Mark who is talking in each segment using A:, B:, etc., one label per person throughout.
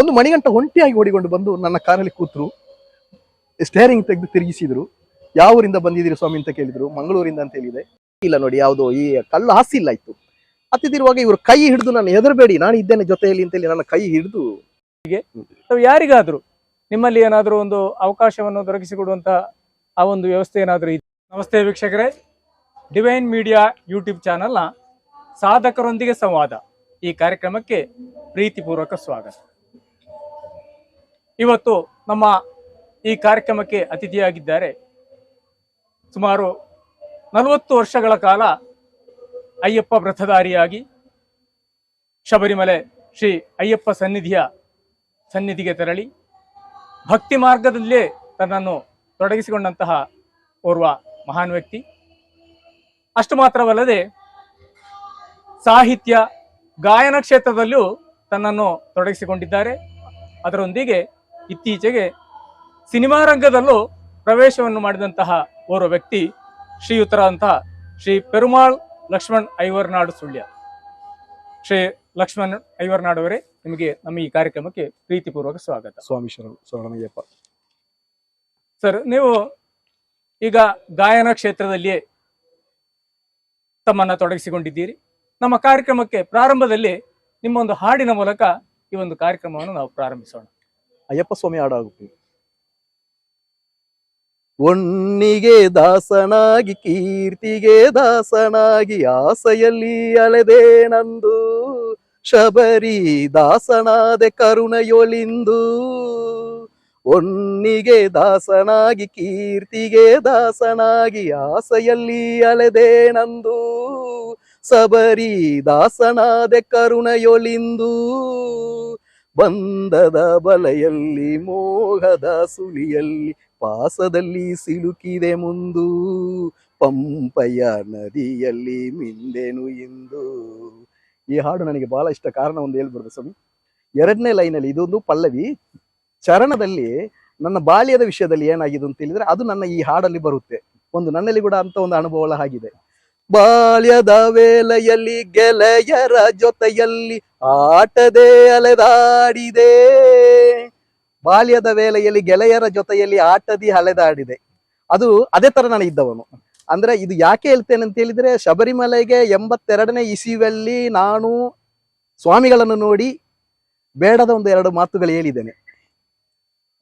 A: ಒಂದು ಮಣಿಗಂಟ ಒಂಟಿಯಾಗಿ ಓಡಿಕೊಂಡು ಬಂದು ನನ್ನ ಕಾರಲ್ಲಿ ಕೂತರು. ಸ್ಟೇರಿಂಗ್ ತೆಗೆದು ತಿರುಗಿಸಿದ್ರು. ಯಾವ ಊರಿಂದ ಬಂದಿದ್ದೀರಿ ಸ್ವಾಮಿ ಅಂತ ಕೇಳಿದ್ರು. ಮಂಗಳೂರಿಂದ ಅಂತ ಹೇಳಿದೆ. ಇಲ್ಲ ನೋಡಿ, ಯಾವುದೋ ಈ ಕಳ್ಳ ಹಾಸಿಲ್ಲ ಇತ್ತು. ಹತ್ತಿದಿರುವಾಗ ಇವರು ಕೈ ಹಿಡಿದು ನಾನು ಹೆದರಬೇಡಿ, ನಾನು ಇದ್ದೇನೆ ಜೊತೆಯಲ್ಲಿ ಅಂತೇಳಿ ನನ್ನ ಕೈ ಹಿಡಿದು.
B: ಹೀಗೆ ನಾವು ಯಾರಿಗಾದರೂ ನಿಮ್ಮಲ್ಲಿ ಏನಾದರೂ ಒಂದು ಅವಕಾಶವನ್ನು ದೊರಕಿಸಿಕೊಡುವಂಥ ಆ ಒಂದು ವ್ಯವಸ್ಥೆ ಏನಾದರೂ ಇದೆ ನಮಸ್ತೆ ವೀಕ್ಷಕರೇ. ಡಿವೈನ್ ಮೀಡಿಯಾ ಯೂಟ್ಯೂಬ್ ಚಾನಲ್ನ ಸಾಧಕರೊಂದಿಗೆ ಸಂವಾದ. ಈ ಕಾರ್ಯಕ್ರಮಕ್ಕೆ ಪ್ರೀತಿಪೂರ್ವಕ ಸ್ವಾಗತ. ಇವತ್ತು ನಮ್ಮ ಈ ಕಾರ್ಯಕ್ರಮಕ್ಕೆ ಅತಿಥಿಯಾಗಿದ್ದಾರೆ. ಸುಮಾರು ನಲವತ್ತು ವರ್ಷಗಳ ಕಾಲ ಅಯ್ಯಪ್ಪ ವ್ರತಧಾರಿಯಾಗಿ ಶಬರಿಮಲೆ ಶ್ರೀ ಅಯ್ಯಪ್ಪ ಸನ್ನಿಧಿಯ ಸನ್ನಿಧಿಗೆ ತೆರಳಿ ಭಕ್ತಿ ಮಾರ್ಗದಲ್ಲೇ ತನ್ನನ್ನು ತೊಡಗಿಸಿಕೊಂಡಂತಹ ಓರ್ವ ಮಹಾನ್ ವ್ಯಕ್ತಿ. ಅಷ್ಟು ಮಾತ್ರವಲ್ಲದೆ ಸಾಹಿತ್ಯ, ಗಾಯನ ಕ್ಷೇತ್ರದಲ್ಲೂ ತನ್ನನ್ನು ತೊಡಗಿಸಿಕೊಂಡಿದ್ದಾರೆ. ಅದರೊಂದಿಗೆ ಇತ್ತೀಚೆಗೆ ಸಿನಿಮಾ ರಂಗದಲ್ಲೂ ಪ್ರವೇಶವನ್ನು ಮಾಡಿದಂತಹ ಓರ್ವ ವ್ಯಕ್ತಿ ಶ್ರೀಯುತರಾದಂತಹ ಶ್ರೀ ಪೆರುಮಾಳ್ ಲಕ್ಷ್ಮಣ್ ಐವರ್ನಾಡು ಸುಳ್ಯ. ಶ್ರೀ ಲಕ್ಷ್ಮಣ್ ಐವರ್ನಾಡು ಅವರೇ ನಿಮಗೆ ನಮ್ಮ ಈ ಕಾರ್ಯಕ್ರಮಕ್ಕೆ ಪ್ರೀತಿಪೂರ್ವಕ ಸ್ವಾಗತ.
A: ಸ್ವಾಮಿ ಶರಣಯ್ಯಪ್ಪ
B: ಸರ್ ನೀವು ಈಗ ಗಾಯನ ಕ್ಷೇತ್ರದಲ್ಲಿಯೇ ತಮ್ಮನ್ನು ತೊಡಗಿಸಿಕೊಂಡಿದ್ದೀರಿ. ನಮ್ಮ ಕಾರ್ಯಕ್ರಮಕ್ಕೆ ಪ್ರಾರಂಭದಲ್ಲಿ ನಿಮ್ಮ ಒಂದು ಹಾಡಿನ ಮೂಲಕ ಈ ಒಂದು ಕಾರ್ಯಕ್ರಮವನ್ನು ನಾವು ಪ್ರಾರಂಭಿಸೋಣ.
A: ಅಯ್ಯಪ್ಪ ಸ್ವಾಮಿ ಹಾಡಾಗುತ್ತೆ. ಒಣ್ಣಿಗೆ ದಾಸನಾಗಿ, ಕೀರ್ತಿಗೆ ದಾಸನಾಗಿ, ಆಸೆಯಲ್ಲಿ ಅಲೆದೆ ನಂದು. ಶಬರಿ ದಾಸನಾದೆ, ಕರುಣೆಯೊಲಿಂದು. ಒಣ್ಣಿಗೆ ದಾಸನಾಗಿ, ಕೀರ್ತಿಗೆ ದಾಸನಾಗಿ, ಆಸೆಯಲ್ಲಿ ಅಲೆದೆ ನಂದು. ಸಬರಿ ದಾಸನಾದೆ ಕರುಣೆಯೊಳಿಂದು ಬಂಧದ ಬಲೆಯಲ್ಲಿ, ಮೋಹದ ಸುಳಿಯಲ್ಲಿ, ಪಾಸದಲ್ಲಿ ಸಿಲುಕಿದೆ ಮುಂದು. ಪಂಪಯ್ಯ ನದಿಯಲ್ಲಿ ಮಿಂದೆನು ಇಂದು. ಈ ಹಾಡು ನನಗೆ ಬಹಳ ಇಷ್ಟ. ಕಾರಣ ಒಂದು ಹೇಳ್ಬಾರ್ದು ಸ್ವಾಮಿ. ಎರಡನೇ ಲೈನಲ್ಲಿ ಇದೊಂದು ಪಲ್ಲವಿ. ಚರಣದಲ್ಲಿ ನನ್ನ ಬಾಲ್ಯದ ವಿಷಯದಲ್ಲಿ ಏನಾಗಿದೆ ಅಂತ ಹೇಳಿದ್ರೆ ಅದು ನನ್ನ ಈ ಹಾಡಲ್ಲಿ ಬರುತ್ತೆ. ಒಂದು ನನ್ನಲ್ಲಿ ಕೂಡ ಅಂತ ಒಂದು ಅನುಭವ ಆಗಿದೆ ಬಾಲ್ಯದ ವೇಳೆಯಲ್ಲಿ ಗೆಳೆಯರ ಜೊತೆಯಲ್ಲಿ ಆಟದೆ ಅಲೆದಾಡಿದೆ. ಬಾಲ್ಯದ ವೇಳೆಯಲ್ಲಿ ಗೆಳೆಯರ ಜೊತೆಯಲ್ಲಿ ಆಟದಿ ಅಲೆದಾಡಿದೆ. ಅದು ಅದೇ ತರ ನಾನು ಇದ್ದವನು. ಅಂದ್ರೆ ಇದು ಯಾಕೆ ಹೇಳ್ತೇನೆ ಅಂತ ಹೇಳಿದ್ರೆ ಶಬರಿಮಲೆಗೆ ಎಂಬತ್ತೆರಡನೇ ಇಸಿವಲ್ಲಿ ನಾನು ಸ್ವಾಮಿಗಳನ್ನು ನೋಡಿ ಬೇಡದ ಒಂದು ಎರಡು ಮಾತುಗಳು ಹೇಳಿದ್ದೇನೆ.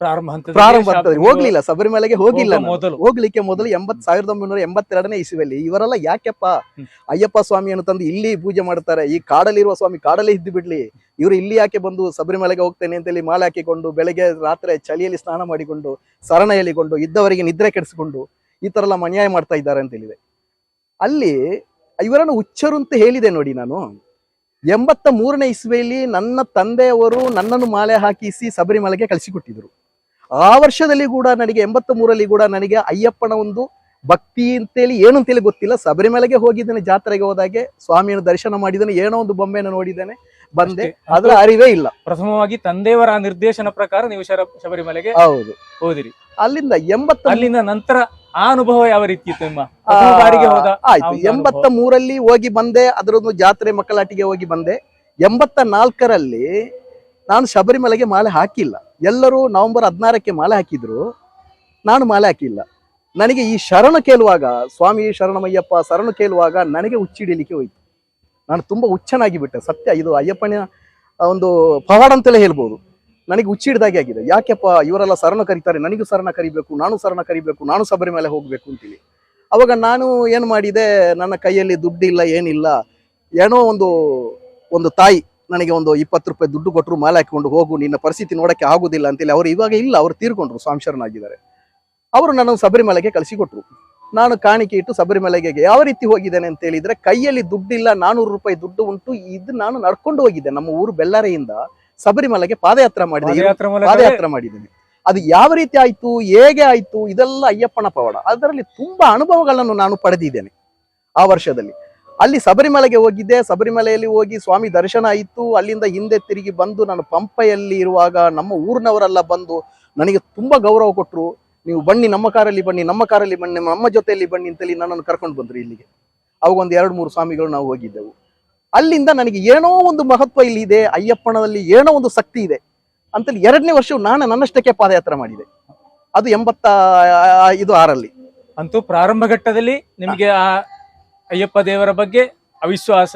B: ಪ್ರಾರಂಭ
A: ಪ್ರಾರಂಭ ಹೋಗ್ಲಿಲ್ಲ ಶಬರಿಮಲೆಗೆ ಹೋಗಿಲ್ಲ ನಾನು.
B: ಮೊದಲು.
A: ಹೋಗ್ಲಿಕ್ಕೆ ಮೊದಲು ಎಂಬತ್ ಸಾವಿರದ ಒಂಬೈನೂರ ಎಂಬತ್ತೆರಡನೇ ಇಸುವಲ್ಲಿ ಇವರೆಲ್ಲ ಯಾಕೆಪ್ಪ
B: ಹ್ಮ್.
A: ಅಯ್ಯಪ್ಪ ಸ್ವಾಮಿಯನ್ನು ತಂದು ಇಲ್ಲಿ ಪೂಜೆ ಮಾಡ್ತಾರೆ? ಈ ಕಾಡಲ್ಲಿರುವ ಸ್ವಾಮಿ ಕಾಡಲ್ಲೇ ಇದ್ದು ಬಿಡ್ಲಿ. ಇವರು ಇಲ್ಲಿ ಯಾಕೆ ಬಂದು ಶಬರಿಮಲೆಗೆ ಹೋಗ್ತೇನೆ ಅಂತೇಳಿ ಮಾಲೆ ಹಾಕಿಕೊಂಡು ಬೆಳಗ್ಗೆ ರಾತ್ರಿ ಚಳಿಯಲ್ಲಿ ಸ್ನಾನ ಮಾಡಿಕೊಂಡು ಸರಣ ಹೇಳಿಕೊಂಡು ಇದ್ದವರಿಗೆ ನಿದ್ರೆ ಕೆಡಿಸಿಕೊಂಡು ಈ ತರ ಎಲ್ಲ ಮನ್ಯಾಯ ಮಾಡ್ತಾ ಇದ್ದಾರೆ ಅಂತ ಹೇಳಿದೆ. ಅಲ್ಲಿ ಇವರನ್ನು ಹುಚ್ಚರು ಅಂತ ಹೇಳಿದೆ ನೋಡಿ ನಾನು. ಎಂಬತ್ತ ಮೂರನೇ ಇಸ್ವೆಯಲ್ಲಿ ನನ್ನ ತಂದೆಯವರು ನನ್ನನ್ನು ಮಾಲೆ ಹಾಕಿಸಿ ಶಬರಿಮಲೆಗೆ ಕಳಿಸಿಕೊಟ್ಟಿದ್ರು. ಆ ವರ್ಷದಲ್ಲಿ ಕೂಡ ನನಗೆ ಎಂಬತ್ತ ಮೂರಲ್ಲಿ ಕೂಡ ನನಗೆ ಅಯ್ಯಪ್ಪನ ಒಂದು ಭಕ್ತಿ ಅಂತೇಳಿ ಏನು ಅಂತೇಳಿ ಗೊತ್ತಿಲ್ಲ. ಶಬರಿಮಲೆಗೆ ಹೋಗಿದ್ದೇನೆ ಜಾತ್ರೆಗೆ ಹೋದಾಗೆ ಸ್ವಾಮಿಯನ್ನು ದರ್ಶನ ಮಾಡಿದ್ದೇನೆ ಏನೋ ಒಂದು ಬೊಂಬೆಯನ್ನು ನೋಡಿದ್ದೇನೆ ಬಂದೆ. ಅದರ ಅರಿವೇ ಇಲ್ಲ.
B: ಪ್ರಥಮವಾಗಿ ತಂದೆಯವರ ನಿರ್ದೇಶನ ಪ್ರಕಾರ ನೀವು ಶಬರಿಮಲೆಗೆ
A: ಹೌದು.
B: ಹೋದಿರಿ.
A: ಅಲ್ಲಿಂದ ಎಂಬತ್ತ
B: ಅಲ್ಲಿಂದ ನಂತರ ಆ ಅನುಭವ ಯಾವ ರೀತಿ ಇತ್ತು ನಿಮ್ಮ? ಬಾರಿಗೆ ಹೋದ
A: ಆಯ್ತು. ಎಂಬತ್ತ ಮೂರಲ್ಲಿ ಹೋಗಿ ಬಂದೆ ಅದರೊಂದು ಜಾತ್ರೆ ಮಕ್ಕಳಾಟಿಗೆ ಹೋಗಿ ಬಂದೆ. ಎಂಬತ್ತ ನಾಲ್ಕರಲ್ಲಿ ನಾನು ಶಬರಿಮಲೆಗೆ ಮಾಲೆ ಹಾಕಿಲ್ಲ. ಎಲ್ಲರೂ ನವೆಂಬರ್ ಹದಿನಾರಕ್ಕೆ ಮಾಲೆ ಹಾಕಿದ್ರು. ನಾನು ಮಾಲೆ ಹಾಕಿಲ್ಲ. ನನಗೆ ಈ ಶರಣ ಕೇಳುವಾಗ, ಸ್ವಾಮಿ ಶರಣಮಯ್ಯಪ್ಪ ಶರಣು ಕೇಳುವಾಗ ನನಗೆ ಹುಚ್ಚಿಡಿಲಿಕ್ಕೆ ಹೋಯ್ತು. ನಾನು ತುಂಬ ಹುಚ್ಚನಾಗಿ ಬಿಟ್ಟೆ. ಸತ್ಯ ಇದು ಅಯ್ಯಪ್ಪನ ಒಂದು ಪವಾಡ ಅಂತಲೇ ಹೇಳ್ಬೋದು. ನನಗೆ ಹುಚ್ಚಿಡ್ದಾಗೆ ಆಗಿದೆ. ಯಾಕೆಪ್ಪ ಇವರೆಲ್ಲ ಶರಣ ಕರೀತಾರೆ? ನನಗೂ ಶರಣ ಕರಿಬೇಕು, ನಾನು ಶರಣ ಕರಿಬೇಕು, ನಾನು ಸಬರಿ ಮೇಲೆ ಹೋಗಬೇಕು ಅಂತೇಳಿ ಅವಾಗ ನಾನು ಏನು ಮಾಡಿದೆ? ನನ್ನ ಕೈಯಲ್ಲಿ ದುಡ್ಡಿಲ್ಲ, ಏನಿಲ್ಲ. ಏನೋ ಒಂದು ಒಂದು ತಾಯಿ ನನಗೆ ಒಂದು ಇಪ್ಪತ್ತು ರೂಪಾಯಿ ದುಡ್ಡು ಕೊಟ್ಟರು ಮಾಲೆ ಹಾಕಿಕೊಂಡು ಹೋಗು ನಿನ್ನ ಪರಿಸ್ಥಿತಿ ನೋಡಕ್ಕೆ ಆಗುದಿಲ್ಲ ಅಂತೇಳಿ ಅವರು ಇವಾಗ ಇಲ್ಲ ಅವರು ತೀರ್ಕೊಂಡ್ರು ಸ್ವಾಂಶರನಾಗಿದ್ದಾರೆ ಅವರು ನನ್ನನ್ನು ಶಬರಿಮಲೆಗೆ ಕಳಿಸಿಕೊಟ್ರು. ನಾನು ಕಾಣಿಕೆ ಇಟ್ಟು ಶಬರಿಮಲೆಗೆ ಯಾವ ರೀತಿ ಹೋಗಿದ್ದೇನೆ ಅಂತ ಹೇಳಿದ್ರೆ ಕೈಯಲ್ಲಿ ದುಡ್ಡಿಲ್ಲ ನಾನೂರು ರೂಪಾಯಿ ದುಡ್ಡು ಉಂಟು ಇದು ನಾನು ನಡ್ಕೊಂಡು ಹೋಗಿದ್ದೆ. ನಮ್ಮ ಊರು ಬೆಳ್ಳಾರೆಯಿಂದ ಶಬರಿಮಲೆಗೆ ಪಾದಯಾತ್ರೆ ಮಾಡಿದೆ.
B: ಪಾದಯಾತ್ರೆ
A: ಮಾಡಿದ್ದೀನಿ. ಅದು ಯಾವ ರೀತಿ ಆಯ್ತು ಹೇಗೆ ಆಯ್ತು ಇದೆಲ್ಲ ಅಯ್ಯಪ್ಪನ ಪವಾಡ. ಅದರಲ್ಲಿ ತುಂಬಾ ಅನುಭವಗಳನ್ನು ನಾನು ಪಡೆದಿದ್ದೇನೆ ಆ ವರ್ಷದಲ್ಲಿ. ಅಲ್ಲಿ ಸಬರಿಮಲೆಗೆ ಹೋಗಿದ್ದೆ. ಸಬರಿಮಲೆಯಲ್ಲಿ ಹೋಗಿ ಸ್ವಾಮಿ ದರ್ಶನ ಆಯಿತು. ಅಲ್ಲಿಂದ ಹಿಂದೆ ತಿರುಗಿ ಬಂದು ನಾನು ಪಂಪೆಯಲ್ಲಿ ಇರುವಾಗ ನಮ್ಮ ಊರಿನವರೆಲ್ಲ ಬಂದು ನನಗೆ ತುಂಬಾ ಗೌರವ ಕೊಟ್ಟರು ನೀವು ಬನ್ನಿ ನಮ್ಮ ಕಾರಲ್ಲಿ ಬನ್ನಿ, ನಮ್ಮ ಕಾರಲ್ಲಿ ಬನ್ನಿ, ನಮ್ಮ ಜೊತೆಯಲ್ಲಿ ಬನ್ನಿ ಅಂತೇಳಿ ನನ್ನನ್ನು ಕರ್ಕೊಂಡು ಬಂದ್ರು ಇಲ್ಲಿಗೆ. ಅವಾಗ ಒಂದು ಎರಡು ಮೂರು ಸ್ವಾಮಿಗಳು ನಾವು ಹೋಗಿದ್ದೆವು. ಅಲ್ಲಿಂದ ನನಗೆ ಏನೋ ಒಂದು ಮಹತ್ವ ಇಲ್ಲಿ ಇದೆ. ಅಯ್ಯಪ್ಪನದಲ್ಲಿ ಏನೋ ಒಂದು ಶಕ್ತಿ ಇದೆ ಅಂತೇಳಿ ಎರಡನೇ ವರ್ಷವು ನಾನು ನನ್ನಷ್ಟಕ್ಕೆ ಪಾದಯಾತ್ರೆ ಮಾಡಿದೆ. ಅದು ಎಂಬತ್ತ ಇದು ಆರಲ್ಲಿ.
B: ಅಂತೂ ಪ್ರಾರಂಭ ಘಟ್ಟದಲ್ಲಿ ನಿಮಗೆ ಆ ಅಯ್ಯಪ್ಪ ದೇವರ ಬಗ್ಗೆ ಅವಿಶ್ವಾಸ.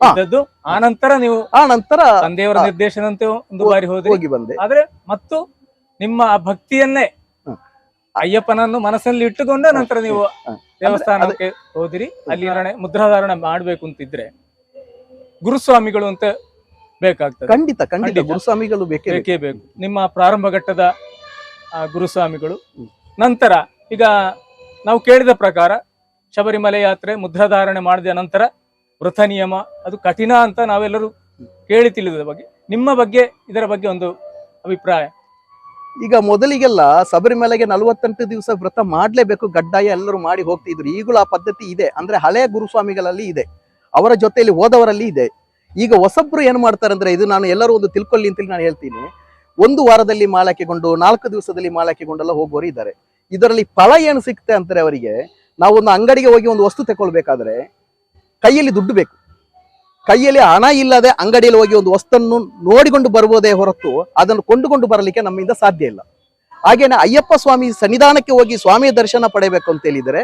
B: ಇದ್ದದ್ದು. ಆ ನಂತರ ನೀವು
A: ಆ ನಂತರ
B: ತಂದೆಯವರ ನಿರ್ದೇಶನಂತೆ ಒಂದು ಬಾರಿ ಹೋದ್ರಿ.
A: ಹೋಗಿ ಬಂದೆ.
B: ಆದ್ರೆ ಮತ್ತು ನಿಮ್ಮ ಭಕ್ತಿಯನ್ನೇ. ಅಯ್ಯಪ್ಪನನ್ನು ಮನಸ್ಸಲ್ಲಿ ಇಟ್ಟುಕೊಂಡ ನಂತರ ನೀವು ದೇವಸ್ಥಾನಕ್ಕೆ ಹೋದಿರಿ. ಅಲ್ಲಿ ಧಾರಣೆ ಮುದ್ರಾಧಾರಣೆ ಮಾಡ್ಬೇಕು ಅಂತಿದ್ರೆ ಗುರುಸ್ವಾಮಿಗಳು ಅಂತ ಬೇಕಾಗ್ತದೆ.
A: ಖಂಡಿತ ಖಂಡಿತ. ಗುರುಸ್ವಾಮಿಗಳು ಬೇಕೇ ಬೇಕು.
B: ನಿಮ್ಮ ಪ್ರಾರಂಭ ಘಟ್ಟದ ಗುರುಸ್ವಾಮಿಗಳು. ನಂತರ ಈಗ ನಾವು ಕೇಳಿದ ಪ್ರಕಾರ ಶಬರಿಮಲೆ ಯಾತ್ರೆ ಮುದ್ರಾಧಾರಣೆ ಮಾಡಿದ ನಂತರ ವೃಥ ನಿಯಮ, ಅದು ಕಠಿಣ ಅಂತ ನಾವೆಲ್ಲರೂ ಕೇಳಿ ತಿಳಿದ ಬಗ್ಗೆ, ನಿಮ್ಮ ಬಗ್ಗೆ, ಇದರ ಬಗ್ಗೆ ಒಂದು ಅಭಿಪ್ರಾಯ.
A: ಈಗ ಮೊದಲಿಗೆಲ್ಲ ಶಬರಿಮಲೆಗೆ ನಲವತ್ತೆಂಟು ದಿವಸ ವ್ರತ ಮಾಡಲೇಬೇಕು ಗಡ್ಡಾಯ ಎಲ್ಲರೂ ಮಾಡಿ ಹೋಗ್ತಿದ್ರು. ಈಗಲೂ ಆ ಪದ್ಧತಿ ಇದೆ. ಅಂದ್ರೆ ಹಳೆಯ ಗುರುಸ್ವಾಮಿಗಳಲ್ಲಿ ಇದೆ. ಅವರ ಜೊತೆಯಲ್ಲಿ ಹೋದವರಲ್ಲಿ ಇದೆ. ಈಗ ಹೊಸಬ್ರು ಏನ್ ಮಾಡ್ತಾರೆ ಅಂದ್ರೆ, ಇದು ನಾನು ಎಲ್ಲರೂ ಒಂದು ತಿಳ್ಕೊಳ್ಳಿ ಅಂತೇಳಿ ನಾನು ಹೇಳ್ತೀನಿ. ಒಂದು ವಾರದಲ್ಲಿ ಮಾಲಾಕೆಗೊಂಡು ನಾಲ್ಕು ದಿವಸದಲ್ಲಿ ಮಾಲಾಕೆಗೊಂಡೆಲ್ಲ ಹೋಗೋರು ಇದ್ದಾರೆ. ಇದರಲ್ಲಿ ಫಲ ಏನು ಸಿಗುತ್ತೆ ಅಂತಾರೆ ಅವರಿಗೆ? ನಾವು ಒಂದು ಅಂಗಡಿಗೆ ಹೋಗಿ ಒಂದು ವಸ್ತು ತಗೊಳ್ಬೇಕಾದ್ರೆ ಕೈಯಲ್ಲಿ ದುಡ್ಡು ಬೇಕು. ಕೈಯಲ್ಲಿ ಹಣ ಇಲ್ಲದೆ ಅಂಗಡಿಯಲ್ಲಿ ಹೋಗಿ ಒಂದು ವಸ್ತನ್ನು ನೋಡಿಕೊಂಡು ಬರುವುದೇ ಹೊರತು ಅದನ್ನು ಕೊಂಡುಕೊಂಡು ಬರಲಿಕ್ಕೆ ನಮ್ಮಿಂದ ಸಾಧ್ಯ ಇಲ್ಲ. ಹಾಗೇನೆ ಅಯ್ಯಪ್ಪ ಸ್ವಾಮಿ ಸನ್ನಿಧಾನಕ್ಕೆ ಹೋಗಿ ಸ್ವಾಮಿಯ ದರ್ಶನ ಪಡೆಯಬೇಕು ಅಂತ ಹೇಳಿದರೆ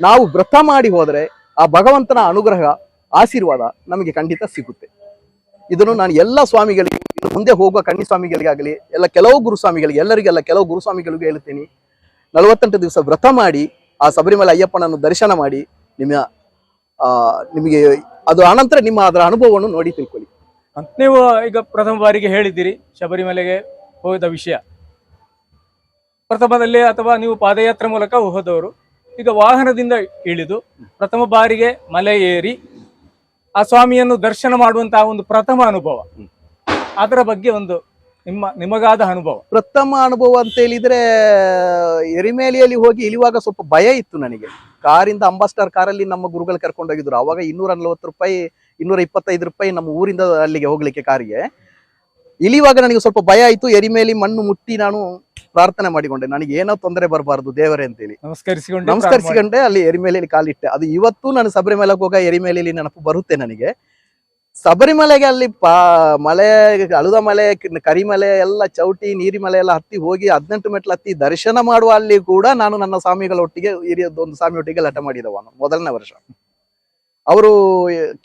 A: ನಾವು ವ್ರತ ಮಾಡಿ ಹೋದರೆ ಆ ಭಗವಂತನ ಅನುಗ್ರಹ, ಆಶೀರ್ವಾದ ನಮಗೆ ಖಂಡಿತ ಸಿಗುತ್ತೆ. ಇದನ್ನು ನಾನು ಎಲ್ಲ ಸ್ವಾಮಿಗಳಿಗೆ ಮುಂದೆ ಹೋಗುವ ಕಣ್ಣಿ ಸ್ವಾಮಿಗಳಿಗಾಗಲಿ, ಎಲ್ಲ ಕೆಲವು ಗುರುಸ್ವಾಮಿಗಳಿಗೆ, ಎಲ್ಲರಿಗೆಲ್ಲ ಕೆಲವು ಗುರುಸ್ವಾಮಿಗಳಿಗೂ ಹೇಳ್ತೀನಿ ನಲವತ್ತೆಂಟು ದಿವಸ ವ್ರತ ಮಾಡಿ ಆ ಶಬರಿಮಲೆ ಅಯ್ಯಪ್ಪನನ್ನು ದರ್ಶನ ಮಾಡಿ ನಿಮ್ಮ ನಿಮಗೆ ಅದು ಅನಂತರ ನಿಮ್ಮ ಅದರ ಅನುಭವವನ್ನು ನೋಡಿ ತಿಳ್ಕೊಳ್ಳಿ.
B: ಅಂತ ನೀವು ಈಗ ಪ್ರಥಮ ಬಾರಿಗೆ ಹೇಳಿದ್ದೀರಿ ಶಬರಿಮಲೆಗೆ ಹೋದ ವಿಷಯ. ಪ್ರಥಮದಲ್ಲಿ ಅಥವಾ ನೀವು ಪಾದಯಾತ್ರೆ ಮೂಲಕ ಹೋದವರು ಈಗ ವಾಹನದಿಂದ ಇಳಿದು ಪ್ರಥಮ ಬಾರಿಗೆ ಮಲೆ ಏರಿ ಆ ಸ್ವಾಮಿಯನ್ನು ದರ್ಶನ ಮಾಡುವಂತಹ ಒಂದು ಪ್ರಥಮ ಅನುಭವ. ಅದರ ಬಗ್ಗೆ ಒಂದು ನಿಮ್ಮ ನಿಮಗಾದ ಅನುಭವ.
A: ಪ್ರಥಮ ಅನುಭವ ಅಂತ ಹೇಳಿದ್ರೆ ಎರಿಮೇಲಿಯಲ್ಲಿ ಹೋಗಿ ಇಳಿವಾಗ ಸ್ವಲ್ಪ ಭಯ ಇತ್ತು ನನಗೆ. ಕಾರಿಂದ ಅಂಬಾಸ್ಟರ್ ಕಾರಲ್ಲಿ ನಮ್ಮ ಗುರುಗಳು ಕರ್ಕೊಂಡೋಗಿದ್ರು ಅವಾಗ ಇನ್ನೂರ ನಲವತ್ತು ರೂಪಾಯಿ ಇನ್ನೂರ ಇಪ್ಪತ್ತೈದು ರೂಪಾಯಿ ನಮ್ಮ ಊರಿಂದ ಅಲ್ಲಿಗೆ ಹೋಗ್ಲಿಕ್ಕೆ ಕಾರಿಗೆ. ಇಳಿವಾಗ ನನಗೆ ಸ್ವಲ್ಪ ಭಯ ಆಯ್ತು. ಎರಿಮೇಲಿ ಮಣ್ಣು ಮುಟ್ಟಿ ನಾನು ಪ್ರಾರ್ಥನೆ ಮಾಡಿಕೊಂಡೆ. ನನಗೆ ಏನೋ ತೊಂದರೆ ಬರಬಾರ್ದು ದೇವರೇ ಅಂತೇಳಿ.
B: ನಮಸ್ಕರಿಸಿಕೊಂಡು
A: ನಮಸ್ಕರಿಸಿಕೊಂಡೆ ಅಲ್ಲಿ ಎರಿಮೇಲೆಯಲ್ಲಿ ಕಾಲಿಟ್ಟೆ. ಅದು ಇವತ್ತು ನಾನು ಸಬರಿಮೇಲೆ ಹೋಗ ಎರಿಮೇಲೆಯಲ್ಲಿ ನೆನಪು ಬರುತ್ತೆ ನನಗೆ. ಶಬರಿಮಲೆಗೆ ಅಲ್ಲಿ ಪಾ ಮಲೆ ಅಳುದ ಮಲೆ ಕರಿಮಲೆ ಎಲ್ಲ ಚೌಟಿ ನೀರಿಮಲೆ ಎಲ್ಲ ಹತ್ತಿ ಹೋಗಿ ಹದಿನೆಂಟು ಮೆಟ್ಲು ಹತ್ತಿ ದರ್ಶನ ಮಾಡುವ ಅಲ್ಲಿ ಕೂಡ ನಾನು ನನ್ನ ಸ್ವಾಮಿಗಳ ಒಟ್ಟಿಗೆ ಹಿರಿಯದೊಂದು ಸ್ವಾಮಿ ಒಟ್ಟಿಗೆ ಲಟ ಮಾಡಿದವನು ಮೊದಲನೇ ವರ್ಷ. ಅವರು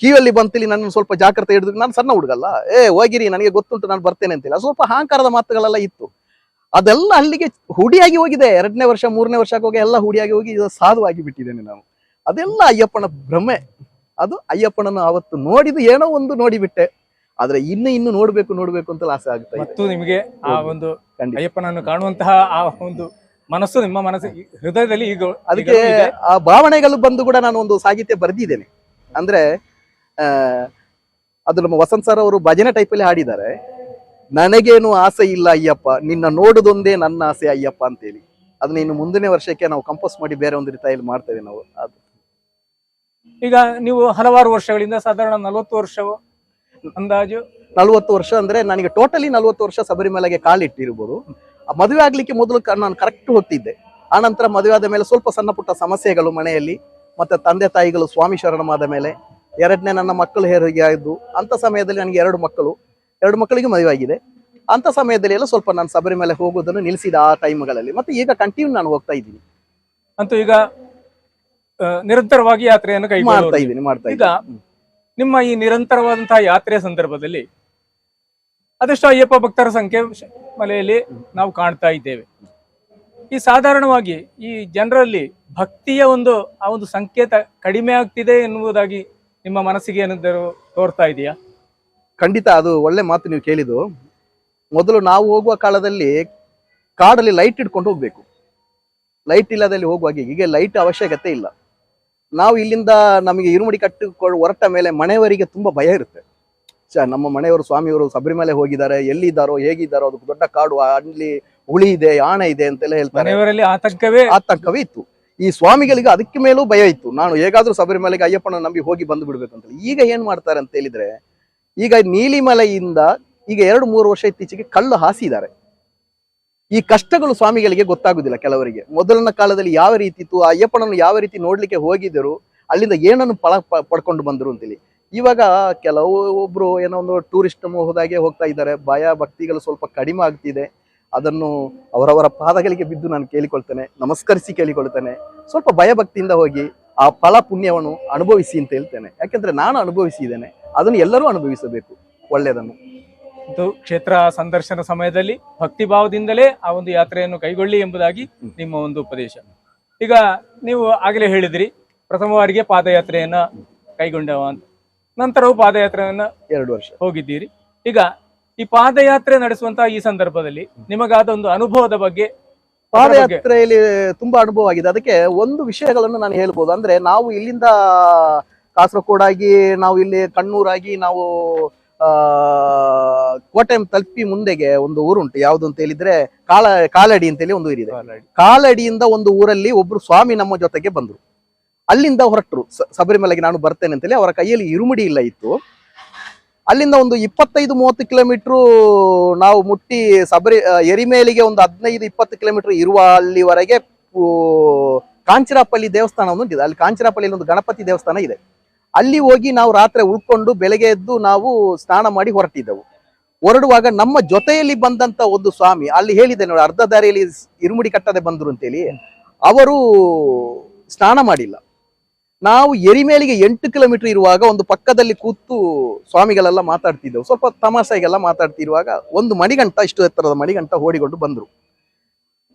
A: ಕೀವಲ್ಲಿ ಬಂತಿಲಿ ನನ್ನ ಸ್ವಲ್ಪ ಜಾಗ್ರತೆ ಹಿಡಿದ್ರು ನಾನು ಸಣ್ಣ ಹುಡುಗಲ್ಲ. ಏ, ಹೋಗಿರಿ, ನನಗೆ ಗೊತ್ತುಂಟು, ನಾನು ಬರ್ತೇನೆ ಅಂತಿಲ್ಲ ಸ್ವಲ್ಪ ಅಹಂಕಾರದ ಮಾತುಗಳೆಲ್ಲ ಇತ್ತು. ಅದೆಲ್ಲ ಅಲ್ಲಿಗೆ ಹುಡಿಯಾಗಿ ಹೋಗಿದೆ. ಎರಡನೇ ವರ್ಷ, ಮೂರನೇ ವರ್ಷಕ್ಕೆ ಹೋಗಿ ಎಲ್ಲ ಹುಡಿಯಾಗಿ ಹೋಗಿ ಸಾಧುವಾಗಿ ಬಿಟ್ಟಿದ್ದೇನೆ ನಾನು. ಅದೆಲ್ಲ ಅಯ್ಯಪ್ಪನ ಭ್ರಮೆ. ಅದು ಅಯ್ಯಪ್ಪನನ್ನು ಅವತ್ತು ನೋಡಿದ ಏನೋ ಒಂದು ನೋಡಿಬಿಟ್ಟೆ. ಆದ್ರೆ ಇನ್ನು ಇನ್ನು ನೋಡ್ಬೇಕು ನೋಡ್ಬೇಕು ಅಂತ ಆಸೆ ಆಗುತ್ತೆ
B: ಮತ್ತು ನಿಮಗೆ ಆ ಒಂದು. ಅಯ್ಯಪ್ಪನನ್ನು ಕಾಣುವಂತಹ ಆ ಒಂದು ಮನಸ್ಸು ನಿಮ್ಮ ಮನಸ್ಸು ಹೃದಯದಲ್ಲಿ ಈಗ
A: ಅದಕ್ಕೆ ಆ ಭಾವನೆಗಳು ಬಂದು ಕೂಡ ನಾನು ಒಂದು ಸಾಹಿತ್ಯ ಬರೆದಿದ್ದೇನೆ. ಅಂದ್ರೆ ಆ ಅದು ನಮ್ಮ ವಸಂತ್ ಸರ್ ಅವರು ಭಜನೆ ಟೈಪಲ್ಲಿ ಹಾಡಿದ್ದಾರೆ. ನನಗೇನು ಆಸೆ ಇಲ್ಲ ಅಯ್ಯಪ್ಪ ನಿನ್ನ ನೋಡುದೊಂದೇ ನನ್ನ ಆಸೆ ಅಯ್ಯಪ್ಪ ಅಂತೇಳಿ. ಅದನ್ನ ಇನ್ನು ಮುಂದಿನ ವರ್ಷಕ್ಕೆ ನಾವು ಕಂಪೋಸ್ ಮಾಡಿ ಬೇರೆ ಒಂದು ರೀತಿಯಲ್ಲಿ ಮಾಡ್ತೇವೆ ನಾವು. ಅದು
B: ಈಗ ನೀವು ಹಲವಾರು ವರ್ಷಗಳಿಂದ ಸಾಧಾರಣ ನಲವತ್ತು ವರ್ಷ ಅಂದಾಜು?
A: ನಲವತ್ತು ವರ್ಷ ಅಂದ್ರೆ ನನಗೆ ಟೋಟಲಿ ನಲವತ್ತು ವರ್ಷ ಶಬರಿಮಲೆಗೆ ಕಾಲಿಟ್ಟಿರ್ಬೋದು. ಮದುವೆ ಆಗ್ಲಿಕ್ಕೆ ಮೊದಲು ನಾನು ಕರೆಕ್ಟ್ ಹೋಗ್ತಿದ್ದೆ. ಆನಂತರ ಮದುವೆ ಆದ ಮೇಲೆ ಸ್ವಲ್ಪ ಸಣ್ಣ ಪುಟ್ಟ ಸಮಸ್ಯೆಗಳು ಮನೆಯಲ್ಲಿ ಮತ್ತೆ ತಂದೆ ತಾಯಿಗಳು ಸ್ವಾಮಿ ಶರಣಮಾದ ಮೇಲೆ ಎರಡನೇ ನನ್ನ ಮಕ್ಕಳು ಹೇರಿಗೆ ಅಂತ ಸಮಯದಲ್ಲಿ ನನಗೆ ಎರಡು ಮಕ್ಕಳು ಎರಡು ಮಕ್ಕಳಿಗೆ ಮದುವೆ ಆಗಿದೆ. ಅಂತ ಸಮಯದಲ್ಲಿ ಎಲ್ಲ ಸ್ವಲ್ಪ ನಾನು ಶಬರಿಮಲೆ ಹೋಗೋದನ್ನು ನಿಲ್ಲಿಸಿದ ಆ ಟೈಮ್ಗಳಲ್ಲಿ ಮತ್ತೆ ಈಗ ಕಂಟಿನ್ಯೂ ನಾನು ಹೋಗ್ತಾ ಇದ್ದೀನಿ.
B: ಅಂತೂ ಈಗ ನಿರಂತರವಾಗಿ ಯಾತ್ರೆಯನ್ನು
A: ಮಾಡ್ತಾ ಇದ್ದೀನಿ ಮಾಡ್ತಾ
B: ಈಗ
A: ಇದ್ದೀನಿ.
B: ನಿಮ್ಮ ಈ ನಿರಂತರವಾದಂತಹ ಯಾತ್ರೆಯ ಸಂದರ್ಭದಲ್ಲಿ ಅದೆಷ್ಟು ಅಯ್ಯಪ್ಪ ಭಕ್ತರ ಸಂಖ್ಯೆ ಶ- ಮಲೆಯಲ್ಲಿ ನಾವು ಕಾಣ್ತಾ ಇದ್ದೇವೆ. ಈ ಸಾಧಾರಣವಾಗಿ ಈ ಜನರಲ್ಲಿ ಭಕ್ತಿಯ ಒಂದು ಆ ಒಂದು ಸಂಕೇತ ಕಡಿಮೆ ಆಗ್ತಿದೆ ಎನ್ನುವುದಾಗಿ ನಿಮ್ಮ ಮನಸ್ಸಿಗೆ ಏನಾದರೂ ತೋರ್ತಾ ಇದೆಯಾ?
A: ಖಂಡಿತ ಅದು ಒಳ್ಳೆ ಮಾತು ನೀವು ಕೇಳಿದ್ದು. ಮೊದಲು ನಾವು ಹೋಗುವ ಕಾಲದಲ್ಲಿ ಕಾಡಲ್ಲಿ ಲೈಟ್ ಇಟ್ಕೊಂಡು ಹೋಗ್ಬೇಕು. ಲೈಟ್ ಇಲ್ಲದಲ್ಲಿ ಹೋಗುವಾಗ ಈಗ ಲೈಟ್ ಅವಶ್ಯಕತೆ ಇಲ್ಲ. ನಾವು ಇಲ್ಲಿಂದ ನಮಗೆ ಇರುಮಡಿ ಕಟ್ಟು ಹೊರಟ ಮೇಲೆ ಮನೆಯವರಿಗೆ ತುಂಬಾ ಭಯ ಇರುತ್ತೆ. ಚ ನಮ್ಮ ಮನೆಯವರು ಸ್ವಾಮಿಯವರು ಸಬರಿಮಲೆ ಹೋಗಿದ್ದಾರೆ ಎಲ್ಲಿದ್ದಾರೋ ಹೇಗಿದ್ದಾರೋ ಅದಕ್ಕೆ ದೊಡ್ಡ ಕಾಡು ಅಲ್ಲಿ ಹುಳಿ ಇದೆ ಆಣೆ ಇದೆ ಅಂತೆಲ್ಲ ಹೇಳ್ತಾರೆ.
B: ಆತಂಕವೇ?
A: ಆತಂಕವೇ ಇತ್ತು. ಈ ಸ್ವಾಮಿಗಳಿಗೆ ಅದಕ್ಕೆ ಮೇಲೂ ಭಯ ಇತ್ತು. ನಾನು ಹೇಗಾದ್ರೂ ಸಬರಿಮಲೆಗೆ ಅಯ್ಯಪ್ಪನ ನಂಬಿ ಹೋಗಿ ಬಂದು ಬಿಡ್ಬೇಕು ಅಂತ ಈಗ ಏನ್ ಮಾಡ್ತಾರೆ ಅಂತ ಹೇಳಿದ್ರೆ ಈಗ ನೀಲಿಮಲೆಯಿಂದ ಈಗ ಎರಡು ಮೂರು ವರ್ಷ ಇತ್ತೀಚೆಗೆ ಕಳ್ಳು ಹಾಸಿದ್ದಾರೆ. ಈ ಕಷ್ಟಗಳು ಸ್ವಾಮಿಗಳಿಗೆ ಗೊತ್ತಾಗುದಿಲ್ಲ ಕೆಲವರಿಗೆ. ಮೊದಲನ ಕಾಲದಲ್ಲಿ ಯಾವ ರೀತಿ ಇತ್ತು, ಆ ಅಯ್ಯಪ್ಪನನ್ನು ಯಾವ ರೀತಿ ನೋಡ್ಲಿಕ್ಕೆ ಹೋಗಿದ್ದರು, ಅಲ್ಲಿಂದ ಏನನ್ನು ಪ- ಪಡ್ಕೊಂಡು ಬಂದರು ಅಂತೇಳಿ. ಇವಾಗ ಕೆಲವು ಒಬ್ರು ಏನೋ ಒಂದು ಟೂರಿಸ್ಟ್ ಹೋದಾಗೆ ಹೋಗ್ತಾ ಇದ್ದಾರೆ, ಭಯ ಭಕ್ತಿಗಳು ಸ್ವಲ್ಪ ಕಡಿಮೆ ಆಗ್ತಿದೆ. ಅದನ್ನು ಅವರವರ ಪಾದಗಳಿಗೆ ಬಿದ್ದು ನಾನು ಕೇಳಿಕೊಳ್ತೇನೆ, ನಮಸ್ಕರಿಸಿ ಕೇಳಿಕೊಳ್ತೇನೆ. ಸ್ವಲ್ಪ ಭಯ ಭಕ್ತಿಯಿಂದ ಹೋಗಿ ಆ ಫಲ ಪುಣ್ಯವನ್ನು ಅನುಭವಿಸಿ ಅಂತ ಹೇಳ್ತೇನೆ. ಯಾಕೆಂದ್ರೆ ನಾನು ಅನುಭವಿಸಿದ್ದೇನೆ, ಅದನ್ನು ಎಲ್ಲರೂ ಅನುಭವಿಸಬೇಕು, ಒಳ್ಳೆಯದನ್ನು.
B: ಕ್ಷೇತ್ರ ಸಂದರ್ಶನ ಸಮಯದಲ್ಲಿ ಭಕ್ತಿ ಭಾವದಿಂದಲೇ ಆ ಒಂದು ಯಾತ್ರೆಯನ್ನು ಕೈಗೊಳ್ಳಿ ಎಂಬುದಾಗಿ ನಿಮ್ಮ ಒಂದು ಉಪದೇಶ. ಈಗ ನೀವು ಆಗಲೇ ಹೇಳಿದ್ರಿ ಪ್ರಥಮ ಬಾರಿಗೆ ಪಾದಯಾತ್ರೆಯನ್ನ ಕೈಗೊಂಡವ ಅಂತ. ನಂತರವೂ ಪಾದಯಾತ್ರೆಯನ್ನ
A: ಎರಡು ವರ್ಷ.
B: ಹೋಗಿದ್ದೀರಿ. ಈಗ ಈ ಪಾದಯಾತ್ರೆ ನಡೆಸುವಂತಹ ಈ ಸಂದರ್ಭದಲ್ಲಿ ನಿಮಗಾದ ಒಂದು ಅನುಭವದ ಬಗ್ಗೆ
A: ಪಾದಯಾತ್ರೆಯಲ್ಲಿ ತುಂಬಾ ಅನುಭವ ಆಗಿದೆ. ಅದಕ್ಕೆ ಒಂದು ವಿಷಯಗಳನ್ನು ನಾನು ಹೇಳ್ಬೋದು. ಅಂದ್ರೆ ನಾವು ಇಲ್ಲಿಂದ ಕಾಸರಗೋಡಾಗಿ ನಾವು ಇಲ್ಲಿ ಕಣ್ಣೂರಾಗಿ ನಾವು ಕೋಟೆ ತಲುಪಿ ಮುಂದೆಗೆ ಒಂದು ಊರುಂಟು. ಯಾವ್ದು ಅಂತ ಹೇಳಿದ್ರೆ ಕಾಲ ಕಾಲಡಿ ಅಂತೇಳಿ ಒಂದು ಊರಿದೆ. ಕಾಲಡಿಯಿಂದ ಒಂದು ಊರಲ್ಲಿ ಒಬ್ರು ಸ್ವಾಮಿ ನಮ್ಮ ಜೊತೆಗೆ ಬಂದ್ರು. ಅಲ್ಲಿಂದ ಹೊರಟರು. ಸಬರಿಮಲೆಗೆ ಶಬರಿಮಲೆಗೆ ನಾನು ಬರ್ತೇನೆ ಅಂತೇಳಿ ಅವರ ಕೈಯಲ್ಲಿ ಇರುಮುಡಿ ಇಲ್ಲ ಇತ್ತು. ಅಲ್ಲಿಂದ ಒಂದು ಇಪ್ಪತ್ತೈದು ಮೂವತ್ತು ಕಿಲೋಮೀಟರ್ ನಾವು ಮುಟ್ಟಿ ಸಬರಿ ಎರಿಮೇಲಿಗೆ ಒಂದು ಹದಿನೈದು ಇಪ್ಪತ್ತು ಕಿಲೋಮೀಟರ್ ಇರುವ ಅಲ್ಲಿವರೆಗೆ ಕಾಂಚಿರಾಪಲ್ಲಿ ದೇವಸ್ಥಾನ ಒಂದು ಇದೆ ಅಲ್ಲಿ ಕಾಂಚಿರಾಪಲ್ಲಿಯಲ್ಲಿ ಒಂದು ಗಣಪತಿ ದೇವಸ್ಥಾನ ಇದೆ. ಅಲ್ಲಿ ಹೋಗಿ ನಾವು ರಾತ್ರಿ ಉಳ್ಕೊಂಡು ಬೆಳಗ್ಗೆ ಎದ್ದು ನಾವು ಸ್ನಾನ ಮಾಡಿ ಹೊರಟಿದ್ದೆವು. ಹೊರಡುವಾಗ ನಮ್ಮ ಜೊತೆಯಲ್ಲಿ ಬಂದಂತ ಒಂದು ಸ್ವಾಮಿ, ಅಲ್ಲಿ ಹೇಳಿದೆ ನೋಡಿ, ಅರ್ಧ ದಾರಿಯಲ್ಲಿ ಇರುಮುಡಿ ಕಟ್ಟದೆ ಬಂದ್ರು ಅಂತೇಳಿ, ಅವರು ಸ್ನಾನ ಮಾಡಿಲ್ಲ. ನಾವು ಎರಿಮೇಲಿಗೆ ಎಂಟು ಕಿಲೋಮೀಟರ್ ಇರುವಾಗ ಒಂದು ಪಕ್ಕದಲ್ಲಿ ಕೂತು ಸ್ವಾಮಿಗಳೆಲ್ಲ ಮಾತಾಡ್ತಿದ್ದೆವು. ಸ್ವಲ್ಪ ತಮಾಷೆಗೆಲ್ಲ ಮಾತಾಡ್ತಿರುವಾಗ ಒಂದು ಮಣಿಗಂಟ ಇಷ್ಟು ಎತ್ತರದ ಮಣಿಗಂಟ ಓಡಿಕೊಂಡು ಬಂದರು.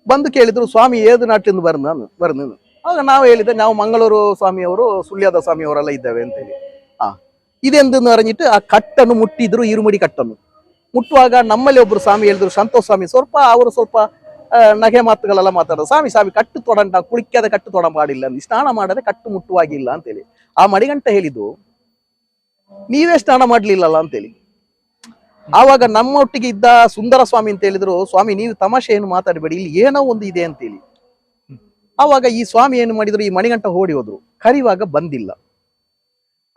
A: ಬಂದು ಕೇಳಿದ್ರು, ಸ್ವಾಮಿ, ಏದು ನಾಟಿಂದ ಬರ್ನ ಬರ್ನ ಆಗ ನಾವು ಹೇಳಿದ್ದೆ ನಾವು ಮಂಗಳೂರು ಸ್ವಾಮಿಯವರು, ಸುಳ್ಯದ ಸ್ವಾಮಿಯವರೆಲ್ಲ ಇದ್ದೇವೆ ಅಂತೇಳಿ. ಹಾ ಇದೆಂದು ಅರಂಜಿಟ್ಟು ಆ ಕಟ್ಟನ್ನು ಮುಟ್ಟಿದ್ರು ಈರುಮಡಿ ಕಟ್ಟನ್ನು. ಮುಟ್ಟುವಾಗ ನಮ್ಮಲ್ಲಿ ಒಬ್ರು ಸ್ವಾಮಿ ಹೇಳಿದ್ರು, ಸಂತೋಷ್ ಸ್ವಾಮಿ, ಸ್ವಲ್ಪ ಅವರು ಸ್ವಲ್ಪ ನಗೆ ಮಾತುಗಳೆಲ್ಲ ಮಾತಾಡೋದು ಸ್ವಾಮಿ ಸ್ವಾಮಿ, ಕಟ್ಟು ತೊಡಂಟ ಕುಳಿಕ್ಕಾದ ಕಟ್ಟು ತೊಡ ತೊಡಂಬಾಡಿಲ್ಲ ಸ್ನಾನ ಮಾಡದೆ ಕಟ್ಟು ಮುಟ್ಟುವಾಗಿಲ್ಲ ಅಂತೇಳಿ. ಆ ಮಡಿಗಂಟ ಹೇಳಿದ್ದು, ನೀವೇ ಸ್ನಾನ ಮಾಡ್ಲಿಲ್ಲಲ್ಲ ಅಂತೇಳಿ. ಆವಾಗ ನಮ್ಮೊಟ್ಟಿಗೆ ಇದ್ದ ಸುಂದರ ಸ್ವಾಮಿ ಅಂತ ಹೇಳಿದ್ರು, ಸ್ವಾಮಿ, ನೀವು ತಮಾಷೆ ಏನು ಮಾತಾಡಬೇಡಿ, ಇಲ್ಲಿ ಏನೋ ಒಂದು ಇದೆ ಅಂತೇಳಿ. ಆವಾಗ ಈ ಸ್ವಾಮಿ ಏನು ಮಾಡಿದ್ರು? ಈ ಮಣಿಗಂಟ ಓಡಿ ಹೋದ್ರು. ಕರಿವಾಗ ಬಂದಿಲ್ಲ.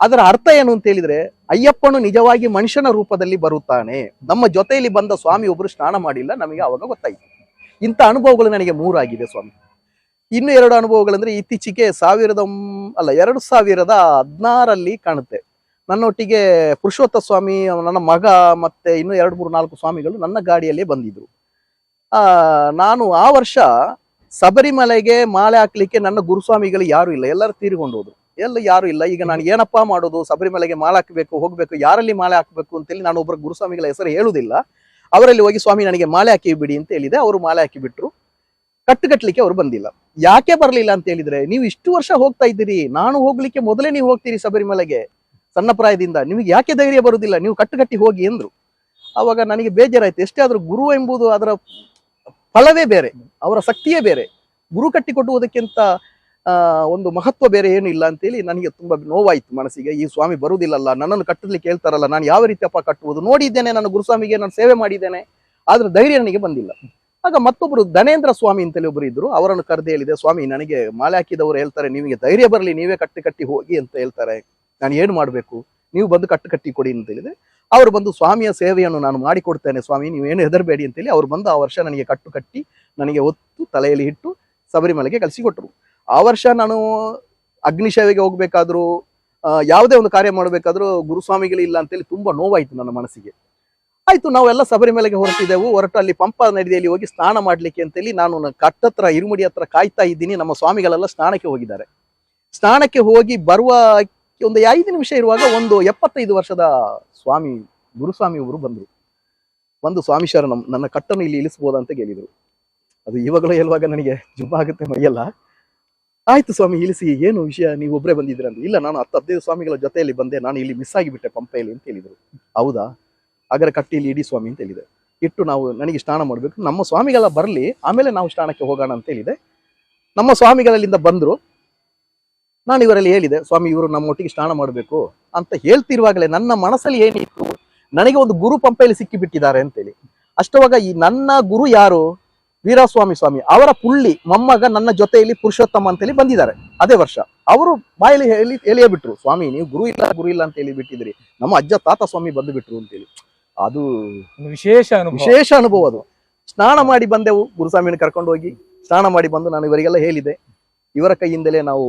A: ಅದರ ಅರ್ಥ ಏನು ಅಂತ ಹೇಳಿದ್ರೆ, ಅಯ್ಯಪ್ಪನು ನಿಜವಾಗಿ ಮನುಷ್ಯನ ರೂಪದಲ್ಲಿ ಬರುತ್ತಾನೆ. ನಮ್ಮ ಜೊತೆಯಲ್ಲಿ ಬಂದ ಸ್ವಾಮಿ ಒಬ್ರು ಸ್ನಾನ ಮಾಡಿಲ್ಲ, ನಮಗೆ ಅವಾಗ ಗೊತ್ತಾಯ್ತು. ಇಂಥ ಅನುಭವಗಳು ನನಗೆ ಮೂರಾಗಿದೆ ಸ್ವಾಮಿ. ಇನ್ನು ಎರಡು ಅನುಭವಗಳಂದ್ರೆ, ಇತ್ತೀಚೆಗೆ ಸಾವಿರದ ಅಲ್ಲ, ಎರಡು ಸಾವಿರದ ಹದಿನಾರಲ್ಲಿ ಕಾಣುತ್ತೆ. ನನ್ನೊಟ್ಟಿಗೆ ಪುರುಷೋತ್ತ ಸ್ವಾಮಿ, ನನ್ನ ಮಗ ಮತ್ತೆ ಇನ್ನು ಎರಡು ಮೂರು ನಾಲ್ಕು ಸ್ವಾಮಿಗಳು ನನ್ನ ಗಾಡಿಯಲ್ಲೇ ಬಂದಿದ್ರು. ಆ, ನಾನು ಆ ವರ್ಷ ಶಬರಿಮಲೆಗೆ ಮಾಲೆ ಹಾಕ್ಲಿಕ್ಕೆ ನನ್ನ ಗುರುಸ್ವಾಮಿಗಳು ಯಾರು ಇಲ್ಲ. ಎಲ್ಲರೂ ತೀರಿಕೊಂಡು ಎಲ್ಲ ಯಾರು ಇಲ್ಲ. ಈಗ ನಾನು ಏನಪ್ಪ ಮಾಡೋದು? ಶಬರಿಮಲೆಗೆ ಮಾಲೆ ಹಾಕಬೇಕು, ಹೋಗ್ಬೇಕು, ಯಾರಲ್ಲಿ ಮಾಲೆ ಹಾಕಬೇಕು ಅಂತೇಳಿ ನಾನು ಒಬ್ಬರು ಗುರುಸ್ವಾಮಿಗಳ ಹೆಸರು ಹೇಳುವುದಿಲ್ಲ. ಅವರಲ್ಲಿ ಹೋಗಿ ಸ್ವಾಮಿ ನನಗೆ ಮಾಲೆ ಹಾಕಿ ಬಿಡಿ ಅಂತ ಹೇಳಿದೆ. ಅವರು ಮಾಲೆ ಹಾಕಿ ಬಿಟ್ರು. ಕಟ್ಟು ಕಟ್ಟಲಿಕ್ಕೆ ಅವರು ಬಂದಿಲ್ಲ. ಯಾಕೆ ಬರಲಿಲ್ಲ ಅಂತ ಹೇಳಿದ್ರೆ, ನೀವು ಇಷ್ಟು ವರ್ಷ ಹೋಗ್ತಾ ಇದ್ದೀರಿ. ನಾನು ಹೋಗ್ಲಿಕ್ಕೆ ಮೊದಲೇ ನೀವು ಹೋಗ್ತೀರಿ ಶಬರಿಮಲೆಗೆ ಸಣ್ಣ ಪ್ರಾಯದಿಂದ. ನಿಮಗೆ ಯಾಕೆ ಧೈರ್ಯ ಬರುವುದಿಲ್ಲ ನೀವು ಕಟ್ಟು ಕಟ್ಟಿ ಹೋಗಿ ಎಂದ್ರು ಅವಾಗ ನನಗೆ ಬೇಜಾರಾಯ್ತು. ಎಷ್ಟೇ ಆದ್ರೂ ಗುರು ಎಂಬುದು ಅದರ ಫಲವೇ ಬೇರೆ ಅವರ ಶಕ್ತಿಯೇ ಬೇರೆ. ಗುರು ಕಟ್ಟಿ ಕೊಟ್ಟುವುದಕ್ಕಿಂತ ಆ, ಒಂದು ಮಹತ್ವ ಬೇರೆ ಏನು ಇಲ್ಲ ಅಂತೇಳಿ ನನಗೆ ತುಂಬಾ ನೋವಾಯ್ತು ಮನಸ್ಸಿಗೆ. ಈ ಸ್ವಾಮಿ ಬರುವುದಿಲ್ಲಲ್ಲ ನನ್ನನ್ನು ಕಟ್ಟಲಿಕ್ಕೆ ಹೇಳ್ತಾರಲ್ಲ ನಾನು ಯಾವ ರೀತಿಯಪ್ಪ ಕಟ್ಟುವುದು? ನೋಡಿದ್ದೇನೆ ನನ್ನ ಗುರುಸ್ವಾಮಿಗೆ ನಾನು ಸೇವೆ ಮಾಡಿದ್ದೇನೆ ಆದ್ರೆ ಧೈರ್ಯ ನನಗೆ ಬಂದಿಲ್ಲ. ಆಗ ಮತ್ತೊಬ್ಬರು ಧನೇಂದ್ರ ಸ್ವಾಮಿ ಅಂತೇಳಿ ಒಬ್ಬರು ಇದ್ರು ಅವರನ್ನು ಕರೆದು ಹೇಳಿದೆ ಸ್ವಾಮಿ ನನಗೆ ಮಾಲೆ ಹಾಕಿದವರು ಹೇಳ್ತಾರೆ ನಿಮಗೆ ಧೈರ್ಯ ಬರಲಿ ನೀವೇ ಕಟ್ಟಿ ಕಟ್ಟಿ ಹೋಗಿ ಅಂತ ಹೇಳ್ತಾರೆ. ನಾನು ಏನು ಮಾಡಬೇಕು? ನೀವು ಬಂದು ಕಟ್ಟು ಕಟ್ಟಿ ಕೊಡಿ ಅಂತ ಹೇಳಿದೆ. ಅವರು ಬಂದು ಸ್ವಾಮಿಯ ಸೇವೆಯನ್ನು ನಾನು ಮಾಡಿಕೊಡ್ತೇನೆ ಸ್ವಾಮಿ, ನೀವೇನು ಹೆದರಬೇಡಿ ಅಂತೇಳಿ ಅವ್ರು ಬಂದು ಆ ವರ್ಷ ನನಗೆ ಕಟ್ಟು ಕಟ್ಟಿ ನನಗೆ ಒತ್ತು ತಲೆಯಲ್ಲಿ ಇಟ್ಟು ಶಬರಿಮಲೆಗೆ ಕಲಿಸಿಕೊಟ್ರು ಆ ವರ್ಷ ನಾನು ಅಗ್ನಿಶೇವೆಗೆ ಹೋಗ್ಬೇಕಾದ್ರೂ ಯಾವುದೇ ಒಂದು ಕಾರ್ಯ ಮಾಡಬೇಕಾದ್ರೂ ಗುರುಸ್ವಾಮಿಗಳು ಇಲ್ಲ ಅಂತೇಳಿ ತುಂಬಾ ನೋವಾಯಿತು ನನ್ನ ಮನಸ್ಸಿಗೆ. ಆಯ್ತು, ನಾವೆಲ್ಲ ಶಬರಿಮಲೆಗೆ ಹೊರಟಿದ್ದೆವು ಹೊರಟು ಅಲ್ಲಿ ಪಂಪ ನದಿಯಲ್ಲಿ ಹೋಗಿ ಸ್ನಾನ ಮಾಡ್ಲಿಕ್ಕೆ ಅಂತೇಳಿ ನಾನು ಕಟ್ಟತ್ರ, ಇರುಮುಡಿ ಹತ್ರ ಕಾಯ್ತಾ ಇದ್ದೀನಿ, ನಮ್ಮ ಸ್ವಾಮಿಗಳೆಲ್ಲ ಸ್ನಾನಕ್ಕೆ ಹೋಗಿದ್ದಾರೆ. ಸ್ನಾನಕ್ಕೆ ಹೋಗಿ ಬರುವ ಒಂದು ಐದು ನಿಮಿಷ ಇರುವಾಗ ಒಂದು ಎಪ್ಪತ್ತೈದು ವರ್ಷದ ಸ್ವಾಮಿ, ಗುರುಸ್ವಾಮಿ ಒಬ್ಬರು ಬಂದರು. ಬಂದು ಸ್ವಾಮಿ ಶರಣಂ ನನ್ನ ಕಟ್ಟನ್ನು ಇಲ್ಲಿ ಇಳಿಸ್ಬೋದಾ ಅಂತ ಕೇಳಿದರು. ಅದು ಇವಾಗಲೂ ಹೇಳುವಾಗ ನನಗೆ ಜುಮ್ಮ ಆಗುತ್ತೆ, ಮೈಯಲ್ಲ. ಆಯ್ತು ಸ್ವಾಮಿ, ಇಳಿಸಿ. ಏನು ವಿಷಯ? ನೀವು ಒಬ್ಬರೇ ಅಂತ. ಇಲ್ಲ, ನಾನು ಹತ್ತು ಹದಿನೈದು ಸ್ವಾಮಿಗಳ ಜೊತೆಯಲ್ಲಿ ಬಂದೆ. ನಾನು ಇಲ್ಲಿ ಮಿಸ್ ಆಗಿಬಿಟ್ಟೆ ಪಂಪೆಯಲ್ಲಿ ಅಂತ ಹೇಳಿದರು. ಹೌದಾ? ಹಾಗಾದ್ರೆ ಇಲ್ಲಿ ಇಡಿ ಸ್ವಾಮಿ ಅಂತ ಹೇಳಿದೆ. ಇಟ್ಟು ನಾವು ನನಗೆ ಸ್ನಾನ ಮಾಡಬೇಕು. ನಮ್ಮ ಸ್ವಾಮಿಗಳ ಬರಲಿ. ಆಮೇಲೆ ನಾವು ಸ್ನಾನಕ್ಕೆ ಹೋಗೋಣ ಅಂತ ಹೇಳಿದೆ. ನಮ್ಮ ಸ್ವಾಮಿಗಳಲ್ಲಿಂದ ಬಂದ್ರು. ನಾನು ಇವರಲ್ಲಿ ಹೇಳಿದೆ ಸ್ವಾಮಿ ಇವರು ನಮ್ಮೊಟ್ಟಿಗೆ ಸ್ನಾನ ಮಾಡಬೇಕು ಅಂತ ಹೇಳ್ತಿರುವಾಗಲೇ ನನ್ನ ಮನಸ್ಸಲ್ಲಿ ಏನಿತ್ತು? ನನಗೆ ಒಂದು ಗುರು ಪಂಪೆಯಲ್ಲಿ ಸಿಕ್ಕಿಬಿಟ್ಟಿದ್ದಾರೆ ಅಂತೇಳಿ. ಅಷ್ಟವಾಗ ಈ ನನ್ನ ಗುರು ಯಾರು? ವೀರಸ್ವಾಮಿ ಸ್ವಾಮಿ. ಅವರ ಪುಳ್ಳಿ ಮೊಮ್ಮಗ ನನ್ನ ಜೊತೆಯಲ್ಲಿ ಪುರುಷೋತ್ತಮ ಅಂತೇಳಿ ಬಂದಿದ್ದಾರೆ. ಅದೇ ವರ್ಷ. ಅವರು ಬಾಯಲ್ಲಿ ಹೇಳಿ ಹೇಳಿಯೇ ಬಿಟ್ರು ಸ್ವಾಮಿ ನೀವು ಗುರು ಇಲ್ಲ ಗುರು ಇಲ್ಲ ಅಂತ ಹೇಳಿ ಬಿಟ್ಟಿದ್ರಿ ನಮ್ಮ ಅಜ್ಜ ತಾತ ಸ್ವಾಮಿ ಬಂದು ಬಿಟ್ರು ಅಂತೇಳಿ. ಅದು
B: ವಿಶೇಷ ಅನುಭವ.
A: ವಿಶೇಷ ಅನುಭವ ಅದು. ಸ್ನಾನ ಮಾಡಿ ಬಂದೆವು. ಗುರುಸ್ವಾಮಿಯನ್ನು ಕರ್ಕೊಂಡು ಹೋಗಿ ಸ್ನಾನ ಮಾಡಿ ಬಂದು ನಾನು ಇವರಿಗೆಲ್ಲ ಹೇಳಿದೆ. ಇವರ ಕೈಯಿಂದಲೇ ನಾವು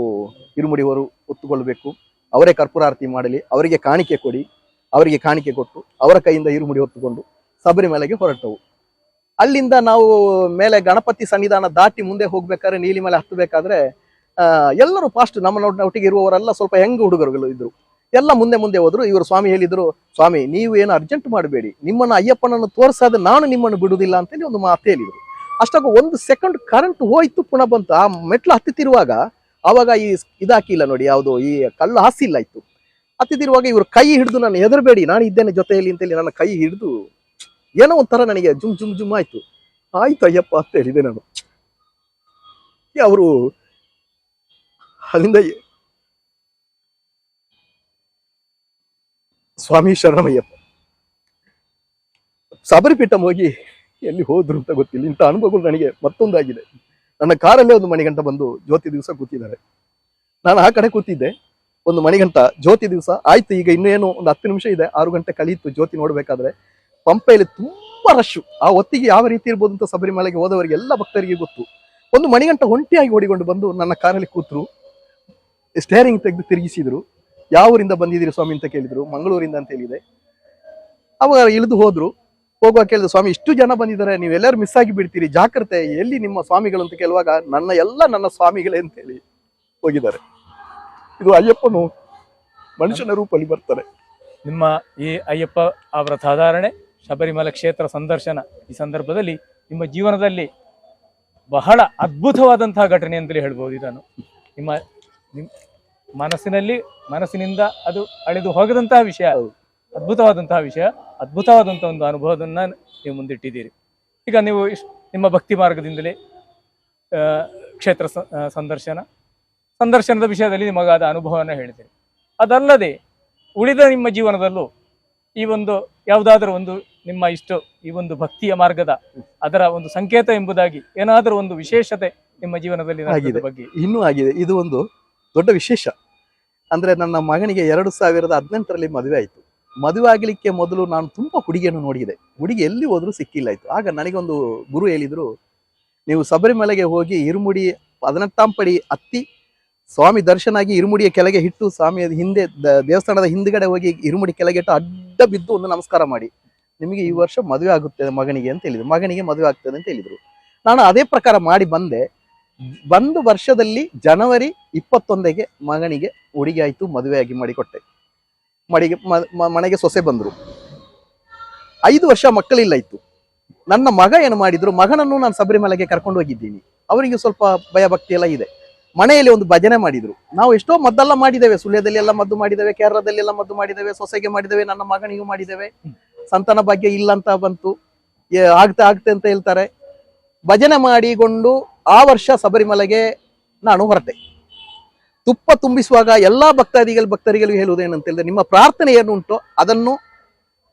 A: ಇರುಮುಡಿಯವರು ಒತ್ತುಕೊಳ್ಬೇಕು ಅವರೇ ಕರ್ಪೂರ ಆರತಿ ಮಾಡಲಿ ಅವರಿಗೆ ಕಾಣಿಕೆ ಕೊಡಿ ಅವರಿಗೆ ಕಾಣಿಕೆ ಕೊಟ್ಟು ಅವರ ಕೈಯಿಂದ ಇರುಮುಡಿ ಹೊತ್ತುಕೊಂಡು ಸಬರಿಮಲೆಗೆ ಹೊರಟವು. ಅಲ್ಲಿಂದ ನಾವು ಮೇಲೆ ಗಣಪತಿ ಸನ್ನಿಧಾನ ದಾಟಿ ಮುಂದೆ ಹೋಗ್ಬೇಕಾದ್ರೆ ನೀಲಿಮಲೆ ಹತ್ತಬೇಕಾದ್ರೆ ಆ, ಎಲ್ಲರೂ ಫಾಸ್ಟ್ ನಮ್ಮ ಒಟ್ಟಿಗೆ ಇರುವವರೆಲ್ಲ ಸ್ವಲ್ಪ ಹೆಂಗ್ ಹುಡುಗರುಗಳು ಇದ್ರು. ಎಲ್ಲ ಮುಂದೆ ಮುಂದೆ ಹೋದ್ರು ಇವರು ಸ್ವಾಮಿ ಹೇಳಿದ್ರು ಸ್ವಾಮಿ ನೀವು ಏನು ಅರ್ಜೆಂಟ್ ಮಾಡಬೇಡಿ. ನಿಮ್ಮನ್ನ ಅಯ್ಯಪ್ಪನನ್ನು ತೋರಿಸಾದ ನಾನು ನಿಮ್ಮನ್ನು ಬಿಡುವುದಿಲ್ಲ ಅಂತೇಳಿ ಒಂದು ಮಾತು ಹೇಳಿದ್ರು. ಅಷ್ಟಾಗ ಒಂದು ಸೆಕೆಂಡ್ ಕರೆಂಟ್ ಹೋಯ್ತು, ಪುನಃ ಬಂತು. ಆ ಮೆಟ್ಲು ಹತ್ತುತ್ತಿರುವಾಗ ಅವಾಗ ಈ ಇದಾಕಿಲ್ಲ ನೋಡಿ, ಯಾವುದು ಈ ಕಲ್ಲು ಹಾಸಿಲ್ಲ ಇತ್ತು. ಹತ್ತಿದಿರುವಾಗ ಇವರು ಕೈ ಹಿಡಿದು ನಾನು ಹೆದರಬೇಡಿ, ನಾನು ಇದ್ದೇನೆ ಜೊತೆಯಲ್ಲಿ ಅಂತೇಳಿ ನನ್ನ ಕೈ ಹಿಡಿದು ಏನೋ ಒಂಥರ ನನಗೆ ಜುಮ್ ಜುಮ್ ಜುಮ್ ಆಯ್ತು. ಆಯ್ತು ಅಯ್ಯಪ್ಪ ಅಂತ ಹೇಳಿದೆ ನಾನು. ಅವರು ಅಲ್ಲಿಂದ ಸ್ವಾಮಿ ಶರಣಮಯ್ಯಪ್ಪ. ಶಬರಿಪೀಠಂ ಹೋಗಿ ಎಲ್ಲಿ ಹೋದ್ರು ಅಂತ ಗೊತ್ತಿಲ್ಲ. ಇಂಥ ಅನುಭವಗಳು ನನಗೆ ಮತ್ತೊಂದಾಗಿದೆ. ನನ್ನ ಕಾರಲ್ಲೇ ಒಂದು ಮಣಿಗಂಟ ಬಂದು ಜ್ಯೋತಿ ದಿವಸ ಕೂತಿದ್ದಾರೆ. ನಾನು ಆ ಕಡೆ ಕೂತಿದ್ದೆ. ಒಂದು ಮಣಿಗಂಟ ಜ್ಯೋತಿ ದಿವಸ ಆಯ್ತು. ಈಗ ಇನ್ನೇನು ಒಂದು ಹತ್ತು ನಿಮಿಷ ಇದೆ. ಆರು ಗಂಟೆ ಕಳೀತು ಜ್ಯೋತಿ ನೋಡ್ಬೇಕಾದ್ರೆ. ಪಂಪೆಯಲ್ಲಿ ತುಂಬಾ ರಶ್ಶು ಆ ಹೊತ್ತಿಗೆ ಯಾವ ರೀತಿ ಇರ್ಬೋದು ಅಂತ ಸಬರಿಮಲೆಗೆ ಹೋದವರಿಗೆ ಎಲ್ಲ ಭಕ್ತರಿಗೆ ಗೊತ್ತು. ಒಂದು ಮಣಿಗಂಟ ಒಂಟಿಯಾಗಿ ಓಡಿಕೊಂಡು ಬಂದು ನನ್ನ ಕಾರಲ್ಲಿ ಕೂತ್ರು. ಸ್ಟೇರಿಂಗ್ ತೆಗೆದು ತಿರುಗಿಸಿದ್ರು. ಯಾವ ಊರಿಂದ ಬಂದಿದ್ದೀರಿ ಸ್ವಾಮಿ ಅಂತ ಕೇಳಿದ್ರು. ಮಂಗಳೂರಿಂದ ಅಂತ ಹೇಳಿದೆ. ಅವಾಗ ಇಳಿದು ಹೋದ್ರು. ಹೋಗುವಾಗ ಕೇಳಿದ ಸ್ವಾಮಿ ಇಷ್ಟು ಜನ ಬಂದಿದ್ದಾರೆ ನೀವೆಲ್ಲರೂ ಮಿಸ್ ಆಗಿ ಬಿಡ್ತೀರಿ ಜಾಗ್ರತೆ ಎಲ್ಲಿ ನಿಮ್ಮ ಸ್ವಾಮಿಗಳು ಅಂತ ಕೇಳುವಾಗ ನನ್ನ ಎಲ್ಲ ನನ್ನ ಸ್ವಾಮಿಗಳೇ ಅಂತೇಳಿ ಹೋಗಿದ್ದಾರೆ. ಇದು ಅಯ್ಯಪ್ಪನು ಮನುಷ್ಯನ ರೂಪಲ್ಲಿ ಬರ್ತಾರೆ.
B: ನಿಮ್ಮ ಈ ಅಯ್ಯಪ್ಪ ಅವರ ಸಾಧಾರಣೆ ಶಬರಿಮಲೆ ಕ್ಷೇತ್ರ ಸಂದರ್ಶನ ಈ ಸಂದರ್ಭದಲ್ಲಿ ನಿಮ್ಮ ಜೀವನದಲ್ಲಿ ಬಹಳ ಅದ್ಭುತವಾದಂತಹ ಘಟನೆ ಅಂತಲೇ ಹೇಳ್ಬೋದು ಇದನ್ನು. ನಿಮ್ಮ ನಿಮ್ ಮನಸ್ಸಿನಲ್ಲಿ ಮನಸ್ಸಿನಿಂದ ಅದು ಅಳೆದು ಹೋಗದಂತಹ ವಿಷಯ.
A: ಹೌದು.
B: ಅದ್ಭುತವಾದಂತಹ ವಿಷಯ ಅದ್ಭುತವಾದಂತಹ ಒಂದು ಅನುಭವದನ್ನ ನೀವು ಮುಂದಿಟ್ಟಿದ್ದೀರಿ. ಈಗ ನೀವು ನಿಮ್ಮ ಭಕ್ತಿ ಮಾರ್ಗದಿಂದಲೇ ಕ್ಷೇತ್ರ ಸಂದರ್ಶನ ಸಂದರ್ಶನದ ವಿಷಯದಲ್ಲಿ ನಿಮಗಾದ ಅನುಭವವನ್ನು ಹೇಳಿದ್ದೀರಿ. ಅದಲ್ಲದೆ ಉಳಿದ ನಿಮ್ಮ ಜೀವನದಲ್ಲೂ ಈ ಒಂದು ಯಾವುದಾದ್ರೂ ಒಂದು ನಿಮ್ಮ ಇಷ್ಟು ಈ ಒಂದು ಭಕ್ತಿಯ ಮಾರ್ಗದ ಅದರ ಒಂದು ಸಂಕೇತ ಎಂಬುದಾಗಿ ಏನಾದರೂ ಒಂದು ವಿಶೇಷತೆ ನಿಮ್ಮ ಜೀವನದಲ್ಲಿ
A: ಆಗಿದೆ.
B: ಬಗ್ಗೆ.
A: ಇನ್ನೂ ಆಗಿದೆ. ಇದು ಒಂದು ದೊಡ್ಡ ವಿಶೇಷ. ಅಂದ್ರೆ ನನ್ನ ಮಗನಿಗೆ ಎರಡು ಸಾವಿರದ ಹದಿನೆಂಟರಲ್ಲಿ ಮದುವೆ ಆಯಿತು. ಮದುವೆ ಆಗಲಿಕ್ಕೆ ಮೊದಲು ನಾನು ತುಂಬಾ ಹುಡುಗಿಯನ್ನು ನೋಡಿದೆ. ಹುಡುಗಿ ಎಲ್ಲಿ ಹೋದರೂ ಸಿಕ್ಕಿಲ್ಲ ಆಯಿತು. ಆಗ ನನಗೊಂದು ಗುರು ಹೇಳಿದರು, ನೀವು ಶಬರಿಮಲೆಗೆ ಹೋಗಿ ಇರುಮುಡಿ ಹದಿನೆಂಟಾಂ ಪಡಿ ಹತ್ತಿ ಸ್ವಾಮಿ ದರ್ಶನ ಆಗಿ ಇರುಮುಡಿಯ ಕೆಳಗೆ ಇಟ್ಟು, ಸ್ವಾಮಿಯ ಹಿಂದೆ ದೇವಸ್ಥಾನದ ಹಿಂದ್ಗಡೆ ಹೋಗಿ ಇರುಮುಡಿ ಕೆಳಗೆ ಇಟ್ಟು ಅಡ್ಡ ಬಿದ್ದು ಒಂದು ನಮಸ್ಕಾರ ಮಾಡಿ. ನಿಮಗೆ ಈ ವರ್ಷ ಮದುವೆ ಆಗುತ್ತೆ ಮಗನಿಗೆ ಅಂತ ಹೇಳಿದ್ರು. ಮಗನಿಗೆ ಮದುವೆ ಆಗ್ತದೆ ಅಂತ ಹೇಳಿದರು. ನಾನು ಅದೇ ಪ್ರಕಾರ ಮಾಡಿ ಬಂದೆ. ಒಂದು ವರ್ಷದಲ್ಲಿ ಜನವರಿ ಇಪ್ಪತ್ತೊಂದಕ್ಕೆ ಮಗನಿಗೆ ಹುಡುಗಿ ಆಯಿತು, ಮದುವೆಯಾಗಿ ಮಾಡಿಕೊಟ್ಟೆ. ಮಡಿಗೆ ಮನೆಗೆ ಸೊಸೆ ಬಂದರು. ಐದು ವರ್ಷ ಮಕ್ಕಳಿಲ್ಲ ಇತ್ತು ನನ್ನ ಮಗ ಏನು ಮಾಡಿದ್ರು, ಮಗನನ್ನು ನಾನು ಶಬರಿಮಲೆಗೆ ಕರ್ಕೊಂಡು ಹೋಗಿದ್ದೀನಿ. ಅವರಿಗೆ ಸ್ವಲ್ಪ ಭಯ ಭಕ್ತಿ ಎಲ್ಲ ಇದೆ. ಮನೆಯಲ್ಲಿ ಒಂದು ಭಜನೆ ಮಾಡಿದ್ರು. ನಾವು ಎಷ್ಟೋ ಮದ್ದೆಲ್ಲ ಮಾಡಿದ್ದೇವೆ, ಸುಳ್ಯದಲ್ಲಿ ಎಲ್ಲ ಮದ್ದು ಮಾಡಿದ್ದೇವೆ, ಕೇರಳದಲ್ಲಿ ಎಲ್ಲ ಮದ್ದು ಮಾಡಿದ್ದೇವೆ, ಸೊಸೆಗೆ ಮಾಡಿದ್ದೇವೆ, ನನ್ನ ಮಗನಿಗೂ ಮಾಡಿದ್ದೇವೆ. ಸಂತಾನ ಭಾಗ್ಯ ಇಲ್ಲ ಅಂತ ಬಂತು ಆಗ್ತಾ ಆಗ್ತೆ ಅಂತ ಹೇಳ್ತಾರೆ. ಭಜನೆ ಮಾಡಿಕೊಂಡು ಆ ವರ್ಷ ಶಬರಿಮಲೆಗೆ ನಾನು ಹೊರಟೆ. ತುಪ್ಪ ತುಂಬಿಸುವಾಗ ಎಲ್ಲಾ ಭಕ್ತಾದಿಗಳು ಭಕ್ತರಿಗಳು ಹೇಳುವುದೇನಂತ ಹೇಳಿದ್ರೆ ನಿಮ್ಮ ಪ್ರಾರ್ಥನೆ ಏನು ಉಂಟೋ ಅದನ್ನು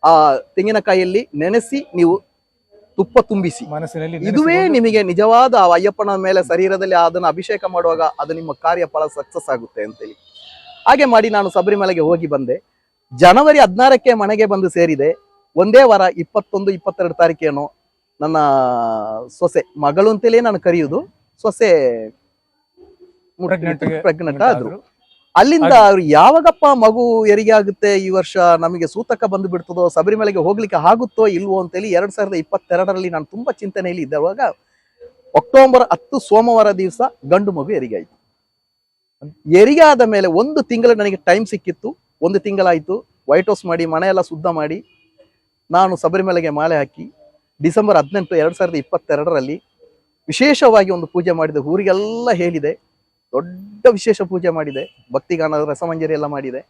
A: ಆ ತೆಂಗಿನಕಾಯಿಯಲ್ಲಿ ನೆನೆಸಿ ನೀವು ತುಪ್ಪ ತುಂಬಿಸಿ.
B: ಮನಸ್ಸಿನಲ್ಲಿ
A: ಇದುವೇ ನಿಮಗೆ ನಿಜವಾದ ಆ ಅಯ್ಯಪ್ಪನ ಮೇಲೆ ಶರೀರದಲ್ಲಿ ಅದನ್ನು ಅಭಿಷೇಕ ಮಾಡುವಾಗ ಅದು ನಿಮ್ಮ ಕಾರ್ಯ ಫಲ ಸಕ್ಸಸ್ ಆಗುತ್ತೆ ಅಂತೇಳಿ. ಹಾಗೆ ಮಾಡಿ ನಾನು ಶಬರಿಮಲೆಗೆ ಹೋಗಿ ಬಂದೆ. ಜನವರಿ ಹದಿನಾರಕ್ಕೆ ಮನೆಗೆ ಬಂದು ಸೇರಿದೆ. ಒಂದೇ ವಾರ ಇಪ್ಪತ್ತೊಂದು ಇಪ್ಪತ್ತೆರಡು ತಾರೀಕೇನೋ ನನ್ನ ಸೊಸೆ ಮಗಳು ಅಂತೇಳಿ ನಾನು ಕರೆಯುವುದು. ಸೊಸೆ ಪ್ರೆಗ್ನೆಂಟ್ ಆದ್ರು. ಅಲ್ಲಿಂದ ಅವ್ರು ಯಾವಾಗಪ್ಪ ಮಗು ಹೆರಿಗೆ ಆಗುತ್ತೆ ಈ ವರ್ಷ ನಮಗೆ ಸೂತಕ ಬಂದು ಬಿಡ್ತದೋ ಶಬರಿಮಲೆಗೆ ಹೋಗ್ಲಿಕ್ಕೆ ಆಗುತ್ತೋ ಇಲ್ವೋ ಅಂತೇಳಿ ಎರಡ್ ಸಾವಿರದ ಇಪ್ಪತ್ತೆರಡರಲ್ಲಿ ನಾನು ತುಂಬಾ ಚಿಂತನೆಯಲ್ಲಿ ಇದ್ದವಾಗ ಅಕ್ಟೋಬರ್ ಹತ್ತು ಸೋಮವಾರ ದಿವಸ ಗಂಡು ಮಗು ಹೆರಿಗೆ ಆಯ್ತು ಹೆರಿಗೆ ಆದ ಮೇಲೆ ಒಂದು ತಿಂಗಳು ನನಗೆ ಟೈಮ್ ಸಿಕ್ಕಿತ್ತು. ಒಂದು ತಿಂಗಳಾಯ್ತು. ವೈಟ್ ಹೌಸ್ ಮಾಡಿ ಮನೆಯೆಲ್ಲ ಶುದ್ಧ ಮಾಡಿ ನಾನು ಶಬರಿಮಲೆಗೆ ಮಾಲೆ ಹಾಕಿ ಡಿಸೆಂಬರ್ ಹದಿನೆಂಟು ಎರಡ್ ಸಾವಿರದ ಇಪ್ಪತ್ತೆರಡರಲ್ಲಿ ವಿಶೇಷವಾಗಿ ಒಂದು ಪೂಜೆ ಮಾಡಿದ ಊರಿಗೆಲ್ಲ ಹೇಳಿದೆ. ದೊಡ್ಡ ವಿಶೇಷ ಪೂಜೆ ಮಾಡಿದೆ. ಭಕ್ತಿಗಾನ ರಸಮಂಜರಿ ಎಲ್ಲ ಮಾಡಿದೆ.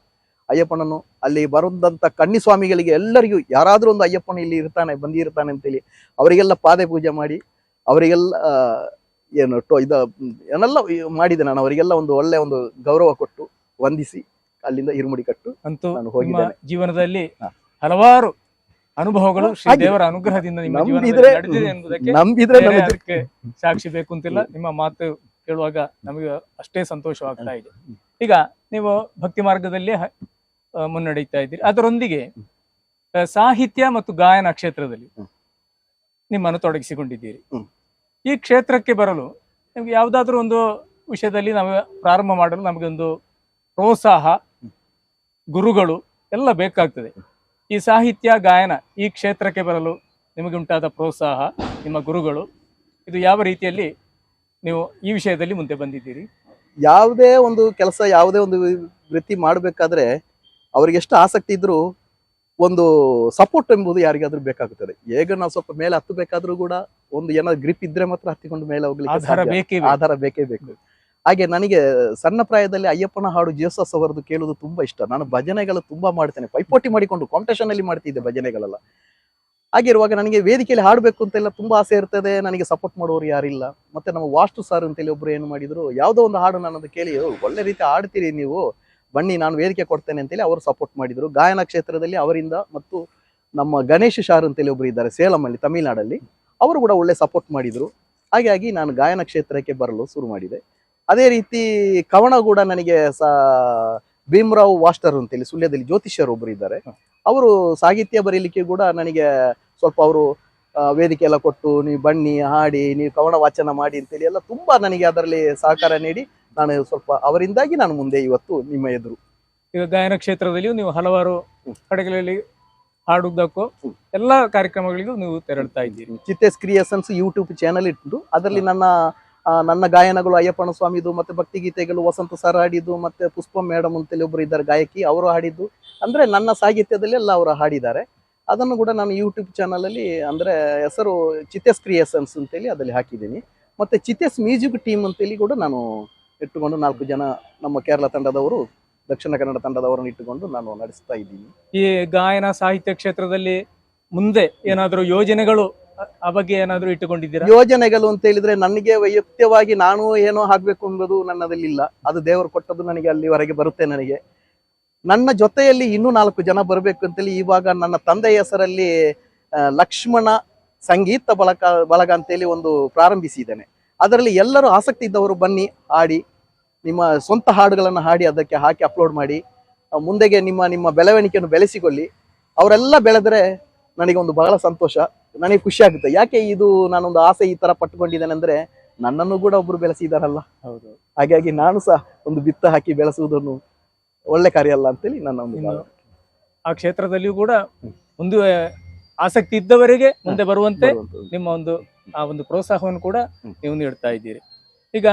A: ಅಯ್ಯಪ್ಪನನ್ನು ಅಲ್ಲಿ ಬರುದಂತ ಕಣ್ಣಿ ಸ್ವಾಮಿಗಳಿಗೆ ಎಲ್ಲರಿಗೂ ಯಾರಾದ್ರೂ ಒಂದು ಅಯ್ಯಪ್ಪನ ಇಲ್ಲಿ ಇರ್ತಾನೆ ಬಂದಿರ್ತಾನೆ ಅಂತೇಳಿ ಅವರಿಗೆಲ್ಲ ಪಾದೆ ಪೂಜೆ ಮಾಡಿ ಅವರಿಗೆಲ್ಲ ಏನು ಟೊ ಇದ ಏನೆಲ್ಲ ಮಾಡಿದೆ ನಾನು ಅವರಿಗೆಲ್ಲ ಒಂದು ಒಳ್ಳೆ ಒಂದು ಗೌರವ ಕೊಟ್ಟು ವಂದಿಸಿ ಅಲ್ಲಿಂದ ಇರುಮುಡಿ ಕಟ್ಟು
B: ಅಂತೂ
A: ನಾನು ಹೋಗಿದ್ದೇನೆ.
B: ಜೀವನದಲ್ಲಿ ಹಲವಾರು ಅನುಭವಗಳು ಶ್ರೀ ದೇವರ ಅನುಗ್ರಹದಿಂದ ನಿಮ್ಮ ಜೀವನದಲ್ಲಿ ನಡೆದಿದೆ ಎಂಬುದಕ್ಕೆ ಸಾಕ್ಷಿ ಬೇಕು ಅಂತಿಲ್ಲ. ನಿಮ್ಮ ಮಾತು ಕೇಳುವಾಗ ನಮಗೆ ಅಷ್ಟೇ ಸಂತೋಷವಾಗ್ತಾ ಇದೆ. ಈಗ ನೀವು ಭಕ್ತಿ ಮಾರ್ಗದಲ್ಲಿ ಮುನ್ನಡೆಯುತ್ತಾ ಇದ್ದೀರಿ. ಅದರೊಂದಿಗೆ ಸಾಹಿತ್ಯ ಮತ್ತು ಗಾಯನ ಕ್ಷೇತ್ರದಲ್ಲಿ ನಿಮ್ಮನ್ನು ತೊಡಗಿಸಿಕೊಂಡಿದ್ದೀರಿ. ಈ ಕ್ಷೇತ್ರಕ್ಕೆ ಬರಲು ನಿಮ್ಗೆ ಯಾವುದಾದ್ರೂ ಒಂದು ವಿಷಯದಲ್ಲಿ ನಾವು ಪ್ರಾರಂಭ ಮಾಡಲು ನಮಗೆ ಒಂದು ಪ್ರೋತ್ಸಾಹ ಗುರುಗಳು ಎಲ್ಲ ಬೇಕಾಗ್ತದೆ. ಈ ಸಾಹಿತ್ಯ ಗಾಯನ ಈ ಕ್ಷೇತ್ರಕ್ಕೆ ಬರಲು ನಿಮಗೆ ಉಂಟಾದ ಪ್ರೋತ್ಸಾಹ ನಿಮ್ಮ ಗುರುಗಳು. ಇದು ಯಾವ ರೀತಿಯಲ್ಲಿ ನೀವು ಈ ವಿಷಯದಲ್ಲಿ ಮುಂದೆ ಬಂದಿದ್ದೀರಿ.
A: ಯಾವುದೇ ಒಂದು ಕೆಲಸ ಯಾವುದೇ ಒಂದು ವೃತ್ತಿ ಮಾಡಬೇಕಾದ್ರೆ ಅವ್ರಿಗೆ ಎಷ್ಟು ಆಸಕ್ತಿ ಇದ್ರೂ ಒಂದು ಸಪೋರ್ಟ್ ಎಂಬುದು ಯಾರಿಗಾದ್ರೂ ಬೇಕಾಗುತ್ತದೆ. ಹೇಗೆ ನಾವು ಸ್ವಲ್ಪ ಮೇಲೆ ಹತ್ತಬೇಕಾದ್ರೂ ಕೂಡ ಒಂದು ಏನಾದ್ರು ಗ್ರಿಪ್ ಇದ್ರೆ ಮಾತ್ರ ಹತ್ತಿಕೊಂಡು ಮೇಲೆ ಹೋಗ್ಲಿಕ್ಕೆ
B: ಆಧಾರ. ಬೇಕೇ ಬೇಕು.
A: ಆಧಾರ ಬೇಕೇ ಬೇಕು. ಹಾಗೆ ನನಗೆ ಸಣ್ಣ ಪ್ರಾಯದಲ್ಲಿ ಅಯ್ಯಪ್ಪನ ಹಾಡು ಜೇಸಸ್ ಅವರದ್ದು ಕೇಳುವುದು ತುಂಬಾ ಇಷ್ಟ. ನಾನು ಭಜನೆಗಳು ತುಂಬಾ ಮಾಡ್ತೇನೆ. ಪೈಪೋಟಿ ಮಾಡಿಕೊಂಡು ಕಾಂಪಿಟೇಷನ್ ಅಲ್ಲಿ ಮಾಡ್ತಿದ್ದೆ ಭಜನೆಗಳೆಲ್ಲ. ಹಾಗಿರುವಾಗ ನನಗೆ ವೇದಿಕೆಯಲ್ಲಿ ಹಾಡಬೇಕು ಅಂತೆಲ್ಲ ತುಂಬಾ ಆಸೆ ಇರ್ತದೆ ನನಗೆ ಸಪೋರ್ಟ್ ಮಾಡುವವರು ಯಾರಿಲ್ಲ. ಮತ್ತೆ ನಮ್ಮ ವಾಸ್ತು ಸಾರ್ ಅಂತೇಳಿ ಒಬ್ರು ಏನು ಮಾಡಿದ್ರು ಯಾವುದೋ ಒಂದು ಹಾಡು ನನ್ನದು ಕೇಳಿ "ಓ, ಒಳ್ಳೆ ರೀತಿ ಹಾಡ್ತೀರಿ ನೀವು ಬನ್ನಿ ನಾನು ವೇದಿಕೆ ಕೊಡ್ತೇನೆ ಅಂತೇಳಿ ಅವರು ಸಪೋರ್ಟ್ ಮಾಡಿದ್ರು. ಗಾಯನ ಕ್ಷೇತ್ರದಲ್ಲಿ ಅವರಿಂದ ಮತ್ತು ನಮ್ಮ ಗಣೇಶ್ ಶಾರ್ ಅಂತೇಳಿ ಒಬ್ರು ಇದ್ದಾರೆ ಸೇಲಂ ಅಲ್ಲಿ ತಮಿಳ್ನಾಡಲ್ಲಿ ಅವರು ಕೂಡ ಒಳ್ಳೆ ಸಪೋರ್ಟ್ ಮಾಡಿದ್ರು. ಹಾಗಾಗಿ ನಾನು ಗಾಯನ ಕ್ಷೇತ್ರಕ್ಕೆ ಬರಲು ಶುರು ಮಾಡಿದೆ. ಅದೇ ರೀತಿ ಕವನ ಕೂಡ ನನಗೆ ಸಾ ಭೀಮರಾವ್ ವಾಸ್ಟರ್ ಅಂತೇಳಿ ಸುಳ್ಯದಲ್ಲಿ ಜ್ಯೋತಿಷ್ಯರು ಒಬ್ಬರು ಇದ್ದಾರೆ. ಅವರು ಸಾಹಿತ್ಯ ಬರೀಲಿಕ್ಕೆ ಕೂಡ ನನಗೆ ಸ್ವಲ್ಪ ಅವರು ವೇದಿಕೆ ಎಲ್ಲ ಕೊಟ್ಟು ನೀವು ಬನ್ನಿ ಹಾಡಿ ನೀವು ಕವನ ವಾಚನ ಮಾಡಿ ಅಂತೇಳಿ ಎಲ್ಲ ತುಂಬಾ ನನಗೆ ಅದರಲ್ಲಿ ಸಹಕಾರ ನೀಡಿ ನಾನು ಸ್ವಲ್ಪ ಅವರಿಂದಾಗಿ ನಾನು ಮುಂದೆ ಇವತ್ತು ನಿಮ್ಮ ಎದುರು.
B: ಈಗ ಗಾಯನ ಕ್ಷೇತ್ರದಲ್ಲಿಯೂ ನೀವು ಹಲವಾರು ಕಡೆಗಳಲ್ಲಿ
A: ಹಾಡುದಕ್ಕೂ.
B: ಎಲ್ಲ ಕಾರ್ಯಕ್ರಮಗಳಿಗೂ ನೀವು ತೆರಳ್ತಾ ಇದ್ದೀರಿ.
A: ಚಿತ್ತೆಸ್ ಕ್ರಿಯೇಷನ್ಸ್ ಯೂಟ್ಯೂಬ್ ಚಾನಲ್ ಇಟ್ಟು ಅದರಲ್ಲಿ ನನ್ನ ನನ್ನ ಗಾಯನಗಳು ಅಯ್ಯಪ್ಪನ ಸ್ವಾಮಿದು, ಮತ್ತೆ ಭಕ್ತಿಗೀತೆಗಳು ವಸಂತ ಸರ್ ಹಾಡಿದ್ದು, ಮತ್ತೆ ಪುಷ್ಪ ಮೇಡಮ್ ಅಂತೇಳಿ ಒಬ್ರು ಇದ್ದಾರೆ, ಗಾಯಕಿ, ಅವರು ಹಾಡಿದ್ದು. ಅಂದ್ರೆ ನನ್ನ ಸಾಹಿತ್ಯದಲ್ಲಿ ಎಲ್ಲ ಅವರು ಹಾಡಿದ್ದಾರೆ. ಅದನ್ನು ಕೂಡ ನಾನು ಯೂಟ್ಯೂಬ್ ಚಾನಲ್ ಅಲ್ಲಿ ಅಂದ್ರೆ ಹೆಸರು ಚಿತ್ತೇಸ್ ಕ್ರಿಯೇಷನ್ಸ್ ಅಂತೇಳಿ ಅದರಲ್ಲಿ ಹಾಕಿದ್ದೀನಿ. ಮತ್ತೆ ಚಿತೆಸ್ ಮ್ಯೂಸಿಕ್ ಟೀಮ್ ಅಂತೇಳಿ ಕೂಡ ನಾನು ಇಟ್ಟುಕೊಂಡು ನಾಲ್ಕು ಜನ ನಮ್ಮ ಕೇರಳ ತಂಡದವರು, ದಕ್ಷಿಣ ಕನ್ನಡ ತಂಡದವರನ್ನು ಇಟ್ಟುಕೊಂಡು ನಾನು ನಡೆಸ್ತಾ ಇದ್ದೀನಿ.
B: ಈ ಗಾಯನ ಸಾಹಿತ್ಯ ಕ್ಷೇತ್ರದಲ್ಲಿ ಮುಂದೆ ಏನಾದರೂ ಯೋಜನೆಗಳು ಬಗ್ಗೆ ಏನಾದರೂ ಇಟ್ಟುಕೊಂಡಿದ್ದೀರಾ?
A: ಯೋಜನೆಗಳು ಅಂತ ಹೇಳಿದ್ರೆ ನನಗೆ ವೈಯಕ್ತಿಕವಾಗಿ ನಾನು ಏನೋ ಆಗ್ಬೇಕು ಅನ್ನೋದು ನನ್ನದಲ್ಲಿ ಇಲ್ಲ. ಅದು ದೇವರು ಕೊಟ್ಟದ್ದು ನನಗೆ ಅಲ್ಲಿವರೆಗೆ ಬರುತ್ತೆ ನನಗೆ. ನನ್ನ ಜೊತೆಯಲ್ಲಿ ಇನ್ನೂ ನಾಲ್ಕು ಜನ ಬರಬೇಕು ಅಂತೇಳಿ ಇವಾಗ ನನ್ನ ತಂದೆಯ ಹೆಸರಲ್ಲಿ ಲಕ್ಷ್ಮಣ ಸಂಗೀತ ಬಳಕ, ಬಳಗ ಅಂತೇಳಿ ಒಂದು ಪ್ರಾರಂಭಿಸಿದ್ದೇನೆ. ಅದರಲ್ಲಿ ಎಲ್ಲರೂ ಆಸಕ್ತಿ ಇದ್ದವರು ಬನ್ನಿ, ಹಾಡಿ. ನಿಮ್ಮ ಸ್ವಂತ ಹಾಡುಗಳನ್ನು ಹಾಡಿ, ಅದಕ್ಕೆ ಹಾಕಿ ಅಪ್ಲೋಡ್ ಮಾಡಿ. ಮುಂದೆಗೆ ನಿಮ್ಮ ನಿಮ್ಮ ಬೆಳವಣಿಗೆಯನ್ನು ಬೆಳೆಸಿಕೊಳ್ಳಿ. ಅವರೆಲ್ಲ ಬೆಳೆದ್ರೆ ನನಗೆ ಒಂದು ಬಹಳ ಸಂತೋಷ. ನನಗೆ ಖುಷಿ ಆಗುತ್ತೆ. ಯಾಕೆ ಇದು ನಾನೊಂದು ಆಸೆ ಈ ತರ ಪಟ್ಟುಕೊಂಡಿದ್ದೇನೆ ಅಂದ್ರೆ ನನ್ನನ್ನು ಕೂಡ ಒಬ್ರು ಬೆಳೆಸಿದಾರಲ್ಲ.
B: ಹೌದು.
A: ಹಾಗಾಗಿ ನಾನು ಸಹ ಒಂದು ಬಿತ್ತ ಹಾಕಿ ಬೆಳೆಸುವುದನ್ನು ಒಳ್ಳೆ ಕಾರ್ಯ ಅಲ್ಲ ಅಂತೇಳಿ ನನ್ನ ಒಂದು
B: ಆ ಕ್ಷೇತ್ರದಲ್ಲಿಯೂ ಕೂಡ ಒಂದು ಆಸಕ್ತಿ ಇದ್ದವರಿಗೆ ಮುಂದೆ ಬರುವಂತೆ ನಿಮ್ಮ ಒಂದು ಆ ಒಂದು ಪ್ರೋತ್ಸಾಹವನ್ನು ಕೂಡ ನೀವು ನೀಡ್ತಾ ಇದ್ದೀರಿ. ಈಗ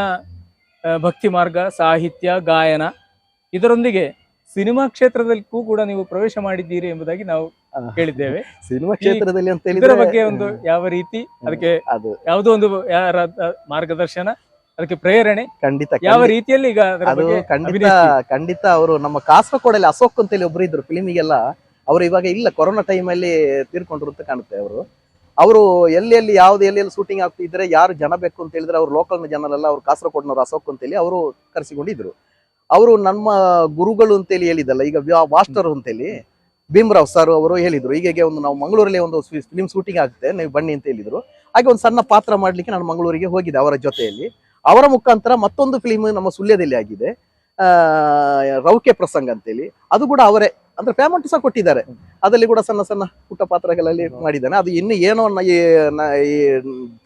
B: ಭಕ್ತಿ ಮಾರ್ಗ ಸಾಹಿತ್ಯ ಗಾಯನ ಇದರೊಂದಿಗೆ ಸಿನಿಮಾ ಕ್ಷೇತ್ರದಲ್ಲೂ ಕೂಡ ನೀವು ಪ್ರವೇಶ ಮಾಡಿದ್ದೀರಿ ಎಂಬುದಾಗಿ ನಾವು ಕೇಳಿದ್ದೇವೆ.
A: ಸಿನಿಮಾ ಕ್ಷೇತ್ರದಲ್ಲಿ ಅಂತ ಹೇಳಿದ್ರೆ
B: ಬಗ್ಗೆ ಒಂದು ಯಾವ ರೀತಿ ಅದಕ್ಕೆ
A: ಅದು.
B: ಯಾವುದೋ ಒಂದು ಯಾರ ಮಾರ್ಗದರ್ಶನ ಅದಕ್ಕೆ ಪ್ರೇರಣೆ
A: ಖಂಡಿತ
B: ಯಾವ ರೀತಿಯಲ್ಲಿ ಈಗ
A: ಅದು ಖಂಡಿತ ಖಂಡಿತ ಅವರು ನಮ್ಮ ಕಾಸರಕೋಡಲ್ಲಿ ಅಶೋಕ್ ಅಂತೇಳಿ ಒಬ್ರು ಇದ್ರು ಫಿಲಿಮಿಗೆಲ್ಲ. ಅವರು ಇವಾಗ ಇಲ್ಲ ಕೊರೋನಾ ಟೈಮಲ್ಲಿ ತೀರ್ಕೊಂಡ್ರು ಅಂತ ಕಾಣುತ್ತೆ ಅವರು. ಅವರು ಎಲ್ಲಿ ಎಲ್ಲಿ ಯಾವ್ದು ಎಲ್ಲಿ ಎಲ್ಲಿ ಶೂಟಿಂಗ್ ಆಗ್ತಿದ್ರೆ ಯಾರು ಜನ ಬೇಕು ಅಂತ ಹೇಳಿದ್ರೆ ಅವ್ರು ಲೋಕಲ್ ಜನರೆಲ್ಲ ಅವ್ರು ಕಾಸರಕೋಡ್ನವ್ರು ಅಶೋಕ್ ಅಂತೇಳಿ ಅವರು ಕರೆಸಿಕೊಂಡಿದ್ರು. ಅವರು ನಮ್ಮ ಗುರುಗಳು ಅಂತೇಳಿ ಹೇಳಿದಲ್ಲ ಈಗ ಮಾಸ್ಟರ್ ಅಂತೇಳಿ ಭೀಮರಾವ್ ಸರ್ ಅವರು ಹೇಳಿದ್ರು. ಹೀಗೆ ಒಂದು ನಾವು ಮಂಗಳೂರಲ್ಲಿ ಒಂದು ಫಿಲಿಮ್ ಶೂಟಿಂಗ್ ಆಗುತ್ತೆ ನೀವು ಬನ್ನಿ ಅಂತ ಹೇಳಿದ್ರು. ಹಾಗೆ ಒಂದು ಸಣ್ಣ ಪಾತ್ರ ಮಾಡ್ಲಿಕ್ಕೆ ನಾನು ಮಂಗಳೂರಿಗೆ ಹೋಗಿದ್ದೆ ಅವರ ಜೊತೆಯಲ್ಲಿ. ಅವರ ಮುಖಾಂತರ ಮತ್ತೊಂದು ಫಿಲಿಮ್ ನಮ್ಮ ಸುಳ್ಯದಲ್ಲಿ ಆಗಿದೆ. ರೌಕೆ ಪ್ರಸಂಗ ಅಂತೇಳಿ. ಅದು ಕೂಡ ಅವರೇ ಅಂದ್ರೆ ಪೇಮೆಂಟ್ ಸಹ ಕೊಟ್ಟಿದ್ದಾರೆ. ಅದರಲ್ಲಿ ಕೂಡ ಸಣ್ಣ ಸಣ್ಣ ಪುಟ್ಟ ಪಾತ್ರಗಳಲ್ಲಿ ಮಾಡಿದ್ದಾನೆ. ಅದು ಇನ್ನು ಏನೋ ಈ ಫೆಬ್ರವರಿ ಈ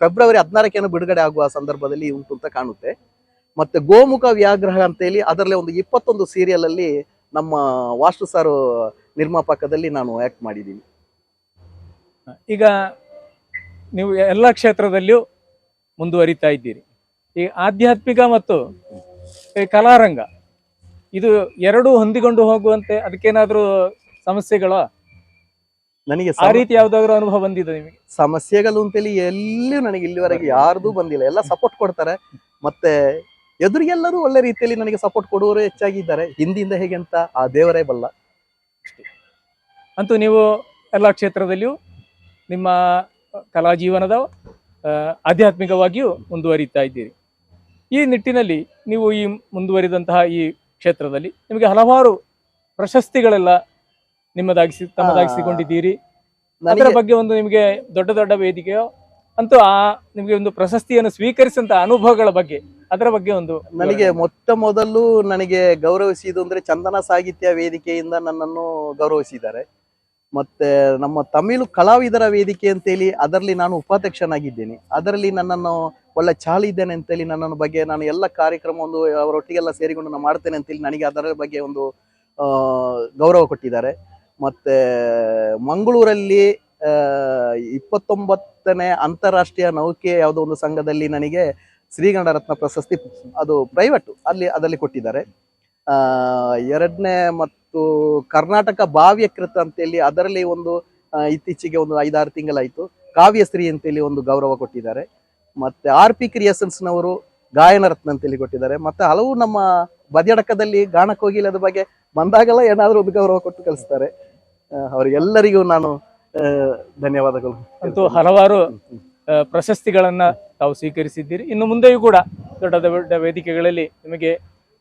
A: ಫೆಬ್ರವರಿ ಹದಿನಾರಕ್ಕೇನೋ ಬಿಡುಗಡೆ ಆಗುವ ಸಂದರ್ಭದಲ್ಲಿ ಉಂಟು ಅಂತ ಕಾಣುತ್ತೆ. ಮತ್ತೆ ಗೋಮುಖ ವ್ಯಾಗ್ರಹ ಅಂತೇಳಿ ಅದರಲ್ಲಿ ಒಂದು ಇಪ್ಪತ್ತೊಂದು ಸೀರಿಯಲ್ ಅಲ್ಲಿ ನಮ್ಮ ವಾಸ್ತು ಸಾರು ನಿರ್ಮಾಪಕದಲ್ಲಿ ನಾನು ಆಕ್ಟ್ ಮಾಡಿದ್ದೀನಿ.
B: ಈಗ ನೀವು ಎಲ್ಲ ಕ್ಷೇತ್ರದಲ್ಲಿಯೂ ಮುಂದುವರಿತಾ ಇದ್ದೀರಿ. ಈ ಆಧ್ಯಾತ್ಮಿಕ ಮತ್ತು ಕಲಾರಂಗ ಇದು ಎರಡೂ ಹೊಂದಿಕೊಂಡು ಹೋಗುವಂತೆ ಅದಕ್ಕೇನಾದರೂ ಸಮಸ್ಯೆಗಳ?
A: ನನಗೆ
B: ಆ ರೀತಿ ಯಾವ್ದಾದ್ರು ಅನುಭವ ಬಂದಿದೆ ನಿಮಗೆ?
A: ಸಮಸ್ಯೆಗಳು ಅಂತೇಳಿ ಎಲ್ಲಿಯೂ ನನಗೆ ಇಲ್ಲಿವರೆಗೆ ಯಾರ್ದು ಬಂದಿಲ್ಲ. ಎಲ್ಲ ಸಪೋರ್ಟ್ ಕೊಡ್ತಾರೆ. ಮತ್ತೆ ಎದುರಿಗೆಲ್ಲರೂ ಒಳ್ಳೆ ರೀತಿಯಲ್ಲಿ ನನಗೆ ಸಪೋರ್ಟ್ ಕೊಡುವವರು ಹೆಚ್ಚಾಗಿದ್ದಾರೆ. ಹಿಂದಿಂದ ಹೇಗೆ ಅಂತ ಆ ದೇವರೇ ಬಲ್ಲ.
B: ಅಂತೂ ನೀವು ಎಲ್ಲ ಕ್ಷೇತ್ರದಲ್ಲಿಯೂ ನಿಮ್ಮ ಕಲಾ ಜೀವನದ ಆಧ್ಯಾತ್ಮಿಕವಾಗಿಯೂ ಮುಂದುವರಿತಾ ಇದ್ದೀರಿ. ಈ ನಿಟ್ಟಿನಲ್ಲಿ ನೀವು ಈ ಮುಂದುವರಿದಂತಹ ಈ ಕ್ಷೇತ್ರದಲ್ಲಿ ನಿಮಗೆ ಹಲವಾರು ಪ್ರಶಸ್ತಿಗಳೆಲ್ಲ ನಿಮ್ಮದಾಗಿಸಿ ತಮ್ಮದಾಗಿಸಿಕೊಂಡಿದ್ದೀರಿ. ಅದರ ಬಗ್ಗೆ ಒಂದು ನಿಮಗೆ ದೊಡ್ಡ ದೊಡ್ಡ ವೇದಿಕೆಯೋ ಅಂತೂ ಆ ನಿಮಗೆ ಒಂದು ಪ್ರಶಸ್ತಿಯನ್ನು ಸ್ವೀಕರಿಸಿದಂತ ಅನುಭವಗಳ ಬಗ್ಗೆ ಅದರ ಬಗ್ಗೆ ಒಂದು
A: ನನಗೆ ಮೊತ್ತ ಮೊದಲು ನನಗೆ ಗೌರವಿಸಿದ್ದು ಅಂದ್ರೆ ಚಂದನ ಸಾಹಿತ್ಯ ವೇದಿಕೆಯಿಂದ ನನ್ನನ್ನು ಗೌರವಿಸಿದ್ದಾರೆ. ಮತ್ತೆ ನಮ್ಮ ತಮಿಳು ಕಲಾವಿದರ ವೇದಿಕೆ ಅಂತೇಳಿ ಅದರಲ್ಲಿ ನಾನು ಉಪಾಧ್ಯಕ್ಷನಾಗಿದ್ದೇನೆ. ಅದರಲ್ಲಿ ನನ್ನನ್ನು ಒಳ್ಳೆ ಚಾಳಿ ಇದ್ದೇನೆ ಅಂತೇಳಿ ನನ್ನನ್ನು ಬಗ್ಗೆ ನಾನು ಎಲ್ಲ ಕಾರ್ಯಕ್ರಮ ಒಂದು ಅವರೊಟ್ಟಿಗೆಲ್ಲ ಸೇರಿಕೊಂಡು ನಾನು ಮಾಡ್ತೇನೆ ಅಂತೇಳಿ ನನಗೆ ಅದರ ಬಗ್ಗೆ ಒಂದು ಗೌರವ ಕೊಟ್ಟಿದ್ದಾರೆ. ಮತ್ತೆ ಮಂಗಳೂರಲ್ಲಿ ಆ, ಇಪ್ಪತ್ತೊಂಬತ್ತನೇ ಅಂತಾರಾಷ್ಟ್ರೀಯ ನೌಕೆ ಯಾವುದೋ ಒಂದು ಸಂಘದಲ್ಲಿ ನನಗೆ ಶ್ರೀಗಂಡ ರತ್ನ ಪ್ರಶಸ್ತಿ ಅದು ಪ್ರೈವೇಟು ಅಲ್ಲಿ ಅದರಲ್ಲಿ ಕೊಟ್ಟಿದ್ದಾರೆ. ಎರಡನೇ ಮತ್ತು ಕರ್ನಾಟಕ ಭಾವ್ಯ ಕೃತ ಅಂತೇಳಿ ಅದರಲ್ಲಿ ಒಂದು ಇತ್ತೀಚೆಗೆ ಒಂದು ಐದಾರು ತಿಂಗಳಾಯಿತು. ಕಾವ್ಯಶ್ರೀ ಅಂತೇಳಿ ಒಂದು ಗೌರವ ಕೊಟ್ಟಿದ್ದಾರೆ. ಮತ್ತೆ ಆರ್ ಪಿ ಕ್ರಿಯೇಷನ್ಸ್ನವರು ಗಾಯನ ರತ್ನ ಅಂತೇಳಿ ಕೊಟ್ಟಿದ್ದಾರೆ. ಮತ್ತೆ ಹಲವು ನಮ್ಮ ಬದಿಯಡಕದಲ್ಲಿ ಗಾನ ಅದ್ರ ಬಗ್ಗೆ ಬಂದಾಗೆಲ್ಲ ಏನಾದರೂ ಒಂದು ಗೌರವ ಕೊಟ್ಟು ಕಳಿಸ್ತಾರೆ. ಅವರಿಗೆಲ್ಲರಿಗೂ ನಾನು ಧನ್ಯವಾದಗಳು.
B: ಅಂತೂ ಹಲವಾರು ಪ್ರಶಸ್ತಿಗಳನ್ನು ತಾವು ಸ್ವೀಕರಿಸಿದ್ದೀರಿ. ಇನ್ನು ಮುಂದೆಯೂ ಕೂಡ ದೊಡ್ಡ ದೊಡ್ಡ ವೇದಿಕೆಗಳಲ್ಲಿ ನಿಮಗೆ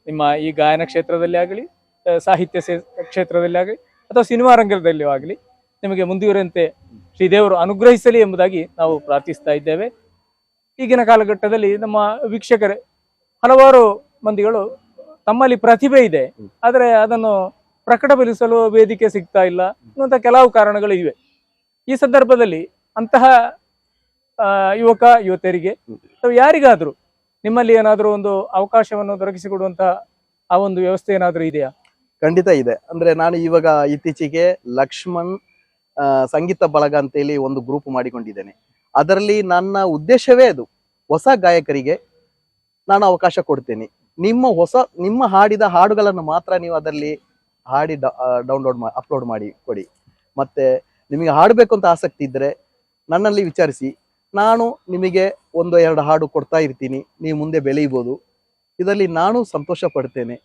B: ನಿಮ್ಮ ಈ ಗಾಯನ ಕ್ಷೇತ್ರದಲ್ಲಿ ಆಗಲಿ ಸಾಹಿತ್ಯ ಕ್ಷೇತ್ರದಲ್ಲಿ ಆಗಲಿ, ಅಥವಾ ಸಿನಿಮಾ ರಂಗದಲ್ಲಿ ಆಗಲಿ ನಿಮಗೆ ಶ್ರೀ ಶ್ರೀದೇವರು ಅನುಗ್ರಹಿಸಲಿ ಎಂಬುದಾಗಿ ನಾವು ಪ್ರಾರ್ಥಿಸ್ತಾ ಇದ್ದೇವೆ. ಈಗಿನ ಕಾಲಘಟ್ಟದಲ್ಲಿ ನಮ್ಮ ವೀಕ್ಷಕರೇ, ಹಲವಾರು ಮಂದಿಗಳು ತಮ್ಮಲ್ಲಿ ಪ್ರತಿಭೆ ಇದೆ, ಆದರೆ ಅದನ್ನು ಪ್ರಕಟಪಡಿಸಲು ವೇದಿಕೆ ಸಿಗ್ತಾ ಇಲ್ಲ ಅನ್ನುವಂಥ ಕೆಲವು ಕಾರಣಗಳು ಇವೆ. ಈ ಸಂದರ್ಭದಲ್ಲಿ ಅಂತಹ ಯುವಕ, ಯುವತಿಯರಿಗೆ ಅಥವಾ ಯಾರಿಗಾದ್ರೂ ನಿಮ್ಮಲ್ಲಿ ಏನಾದರೂ ಒಂದು ಅವಕಾಶವನ್ನು ದೊರಕಿಸಿಕೊಡುವಂತಹ ಆ ಒಂದು ವ್ಯವಸ್ಥೆ ಏನಾದರೂ ಇದೆಯಾ?
A: ಖಂಡಿತ ಇದೆ. ಅಂದ್ರೆ ನಾನು ಇವಾಗ ಇತ್ತೀಚೆಗೆ ಲಕ್ಷ್ಮಣ್ ಸಂಗೀತ ಬಳಗ ಅಂತೇಳಿ ಒಂದು ಗ್ರೂಪ್ ಮಾಡಿಕೊಂಡಿದ್ದೇನೆ. ಅದರಲ್ಲಿ ನನ್ನ ಉದ್ದೇಶವೇ ಅದು. ಹೊಸ ಗಾಯಕರಿಗೆ ನಾನು ಅವಕಾಶ ಕೊಡ್ತೇನೆ. ನಿಮ್ಮ ಹೊಸ, ನಿಮ್ಮ ಹಾಡಿದ ಹಾಡುಗಳನ್ನು ಮಾತ್ರ ನೀವು ಅದರಲ್ಲಿ ಹಾಡಿ ಡೌನ್ಲೋಡ್ ಮಾ ಅಪ್ಲೋಡ್ ಮಾಡಿ ಕೊಡಿ. ಮತ್ತೆ ನಿಮಗೆ ಹಾಡಬೇಕು ಅಂತ ಆಸಕ್ತಿ ಇದ್ದರೆ ನನ್ನಲ್ಲಿ ವಿಚಾರಿಸಿ. ನಾನು ನಿಮಗೆ ಒಂದು ಎರಡು ಹಾಡು ಕೊಡ್ತಾ ಇರ್ತೀನಿ. ನೀವು ಮುಂದೆ ಬೆಳೆಯಬೋದು ಇದರಲ್ಲಿ ನಾನು ಸಂತೋಷ ಪಡ್ತೇನೆ.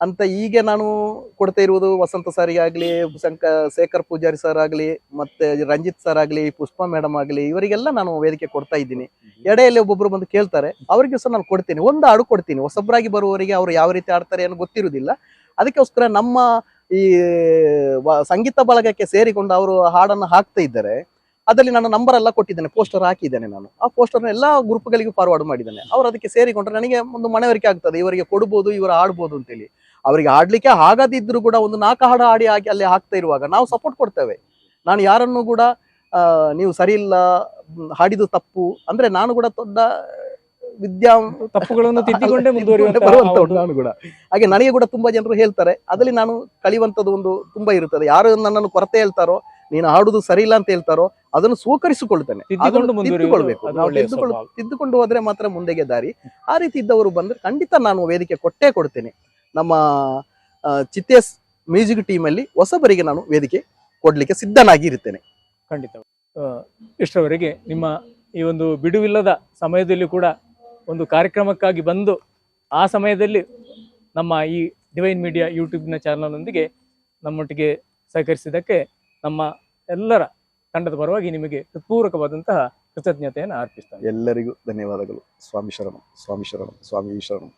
A: ಅಂತ ಈಗ ನಾನು ಕೊಡ್ತಾ ಇರುವುದು ವಸಂತ ಸಾರಿಗೆ ಆಗಲಿ ಶಂಕ ಶೇಖರ್ ಪೂಜಾರಿ ಸರ್ ಆಗಲಿ ಮತ್ತೆ ರಂಜಿತ್ ಸರ್ ಆಗಲಿ ಪುಷ್ಪಾ ಮೇಡಮ್ ಆಗಲಿ ಇವರಿಗೆಲ್ಲ ನಾನು ವೇದಿಕೆ ಕೊಡ್ತಾ ಇದ್ದೀನಿ. ಎಡೆಯಲ್ಲಿ ಒಬ್ಬೊಬ್ರು ಬಂದು ಕೇಳ್ತಾರೆ. ಅವರಿಗೆ ಸಹ ನಾನು ಕೊಡ್ತೀನಿ. ಒಂದು ಹಾಡು ಕೊಡ್ತೀನಿ. ಹೊಸಬ್ರಾಗಿ ಬರುವವರಿಗೆ ಅವರು ಯಾವ ರೀತಿ ಆಡ್ತಾರೆ ಅನ್ನೋ ಗೊತ್ತಿರುವುದಿಲ್ಲ. ಅದಕ್ಕೋಸ್ಕರ ನಮ್ಮ ಈ ಸಂಗೀತ ಬಳಗಕ್ಕೆ ಸೇರಿಕೊಂಡು ಅವರು ಹಾಡನ್ನು ಹಾಕ್ತಾ ಇದ್ದಾರೆ. ಅದರಲ್ಲಿ ನನ್ನ ನಂಬರ್ ಎಲ್ಲ ಕೊಟ್ಟಿದ್ದೇನೆ ಪೋಸ್ಟರ್ ಹಾಕಿದ್ದೇನೆ ನಾನು. ಆ ಪೋಸ್ಟರ್ನ ಎಲ್ಲ ಗ್ರೂಪ್ಗಳಿಗೂ ಫಾರ್ವರ್ಡ್ ಮಾಡಿದ್ದೇನೆ. ಅವರು ಅದಕ್ಕೆ ಸೇರಿಕೊಂಡ್ರೆ ನನಗೆ ಒಂದು ಮನವರಿಕೆ ಆಗ್ತದೆ. ಇವರಿಗೆ ಕೊಡ್ಬೋದು, ಇವರು ಆಡ್ಬೋದು ಅಂತೇಳಿ. ಅವರಿಗೆ ಆಡ್ಲಿಕ್ಕೆ ಆಗದಿದ್ರು ಕೂಡ ಒಂದು ನಾಲ್ಕು ಹಾಡು ಆಡಿ ಹಾಕಿ ಅಲ್ಲಿ ಹಾಕ್ತಾ ಇರುವಾಗ ನಾವು ಸಪೋರ್ಟ್ ಕೊಡ್ತೇವೆ. ನಾನು ಯಾರನ್ನು ಕೂಡ ನೀವು ಸರಿ ಇಲ್ಲ ಹಾಡಿದು ತಪ್ಪು, ಅಂದ್ರೆ ನಾನು ಕೂಡ ದೊಡ್ಡ ವಿದ್ಯಾ
B: ತಪ್ಪುಗಳನ್ನು ತಿದ್ದಿಕೊಂಡೇ ಮುಂದುವರಿಯುವಂತ
A: ನಾನು ಕೂಡ. ಹಾಗೆ ನನಗೆ ಕೂಡ ತುಂಬಾ ಜನರು ಹೇಳ್ತಾರೆ ಅದರಲ್ಲಿ ನಾನು ಕಲಿಯುವಂತದ್ದು ಒಂದು ತುಂಬಾ ಇರುತ್ತದೆ. ಯಾರು ನನ್ನನ್ನು ಕೊರತೆ ಹೇಳ್ತಾರೋ ನೀನು ಆಡುದು ಸರಿ ಇಲ್ಲ ಅಂತ ಹೇಳ್ತಾರೋ ಅದನ್ನು ಸ್ವೀಕರಿಸಿಕೊಳ್ತೇನೆ.
B: ತಿದ್ದಿಕೊಂಡು
A: ಹೋದ್ರೆ ಮಾತ್ರ ಮುಂದೆಗೆ ದಾರಿ. ಆ ರೀತಿ ಇದ್ದವರು ಬಂದ್ರೆ ಖಂಡಿತ ನಾನು ವೇದಿಕೆ ಕೊಟ್ಟೇ ಕೊಡ್ತೇನೆ. ನಮ್ಮ ಚಿತ್ತೇಸ್ ಮ್ಯೂಸಿಕ್ ಟೀಮ್ ಅಲ್ಲಿ ಹೊಸಬರಿಗೆ ನಾನು ವೇದಿಕೆ ಕೊಡ್ಲಿಕ್ಕೆ ಸಿದ್ಧನಾಗಿ ಇರ್ತೇನೆ
B: ಖಂಡಿತ. ಆ, ಇಷ್ಟರವರೆಗೆ ನಿಮ್ಮ ಈ ಒಂದು ಬಿಡುವಿಲ್ಲದ ಸಮಯದಲ್ಲಿ ಕೂಡ ಒಂದು ಕಾರ್ಯಕ್ರಮಕ್ಕಾಗಿ ಬಂದು ಆ ಸಮಯದಲ್ಲಿ ನಮ್ಮ ಈ ಡಿವೈನ್ ಮೀಡಿಯಾ ಯೂಟ್ಯೂಬ್ನ ಚಾನಲ್ನೊಂದಿಗೆ ನಮ್ಮೊಟ್ಟಿಗೆ ಸಹಕರಿಸಿದ್ದಕ್ಕೆ ನಮ್ಮ ಎಲ್ಲರ ತಂಡದ ಪರವಾಗಿ ನಿಮಗೆ ಹೃತ್ಪೂರ್ವಕವಾದಂತಹ ಕೃತಜ್ಞತೆಯನ್ನು ಅರ್ಪಿಸ್ತಾರೆ
A: ಎಲ್ಲರಿಗೂ ಧನ್ಯವಾದಗಳು. ಸ್ವಾಮಿ ಶರಣಂ ಸ್ವಾಮಿ ಶರಣಂ ಸ್ವಾಮಿ ಶರಣಂ.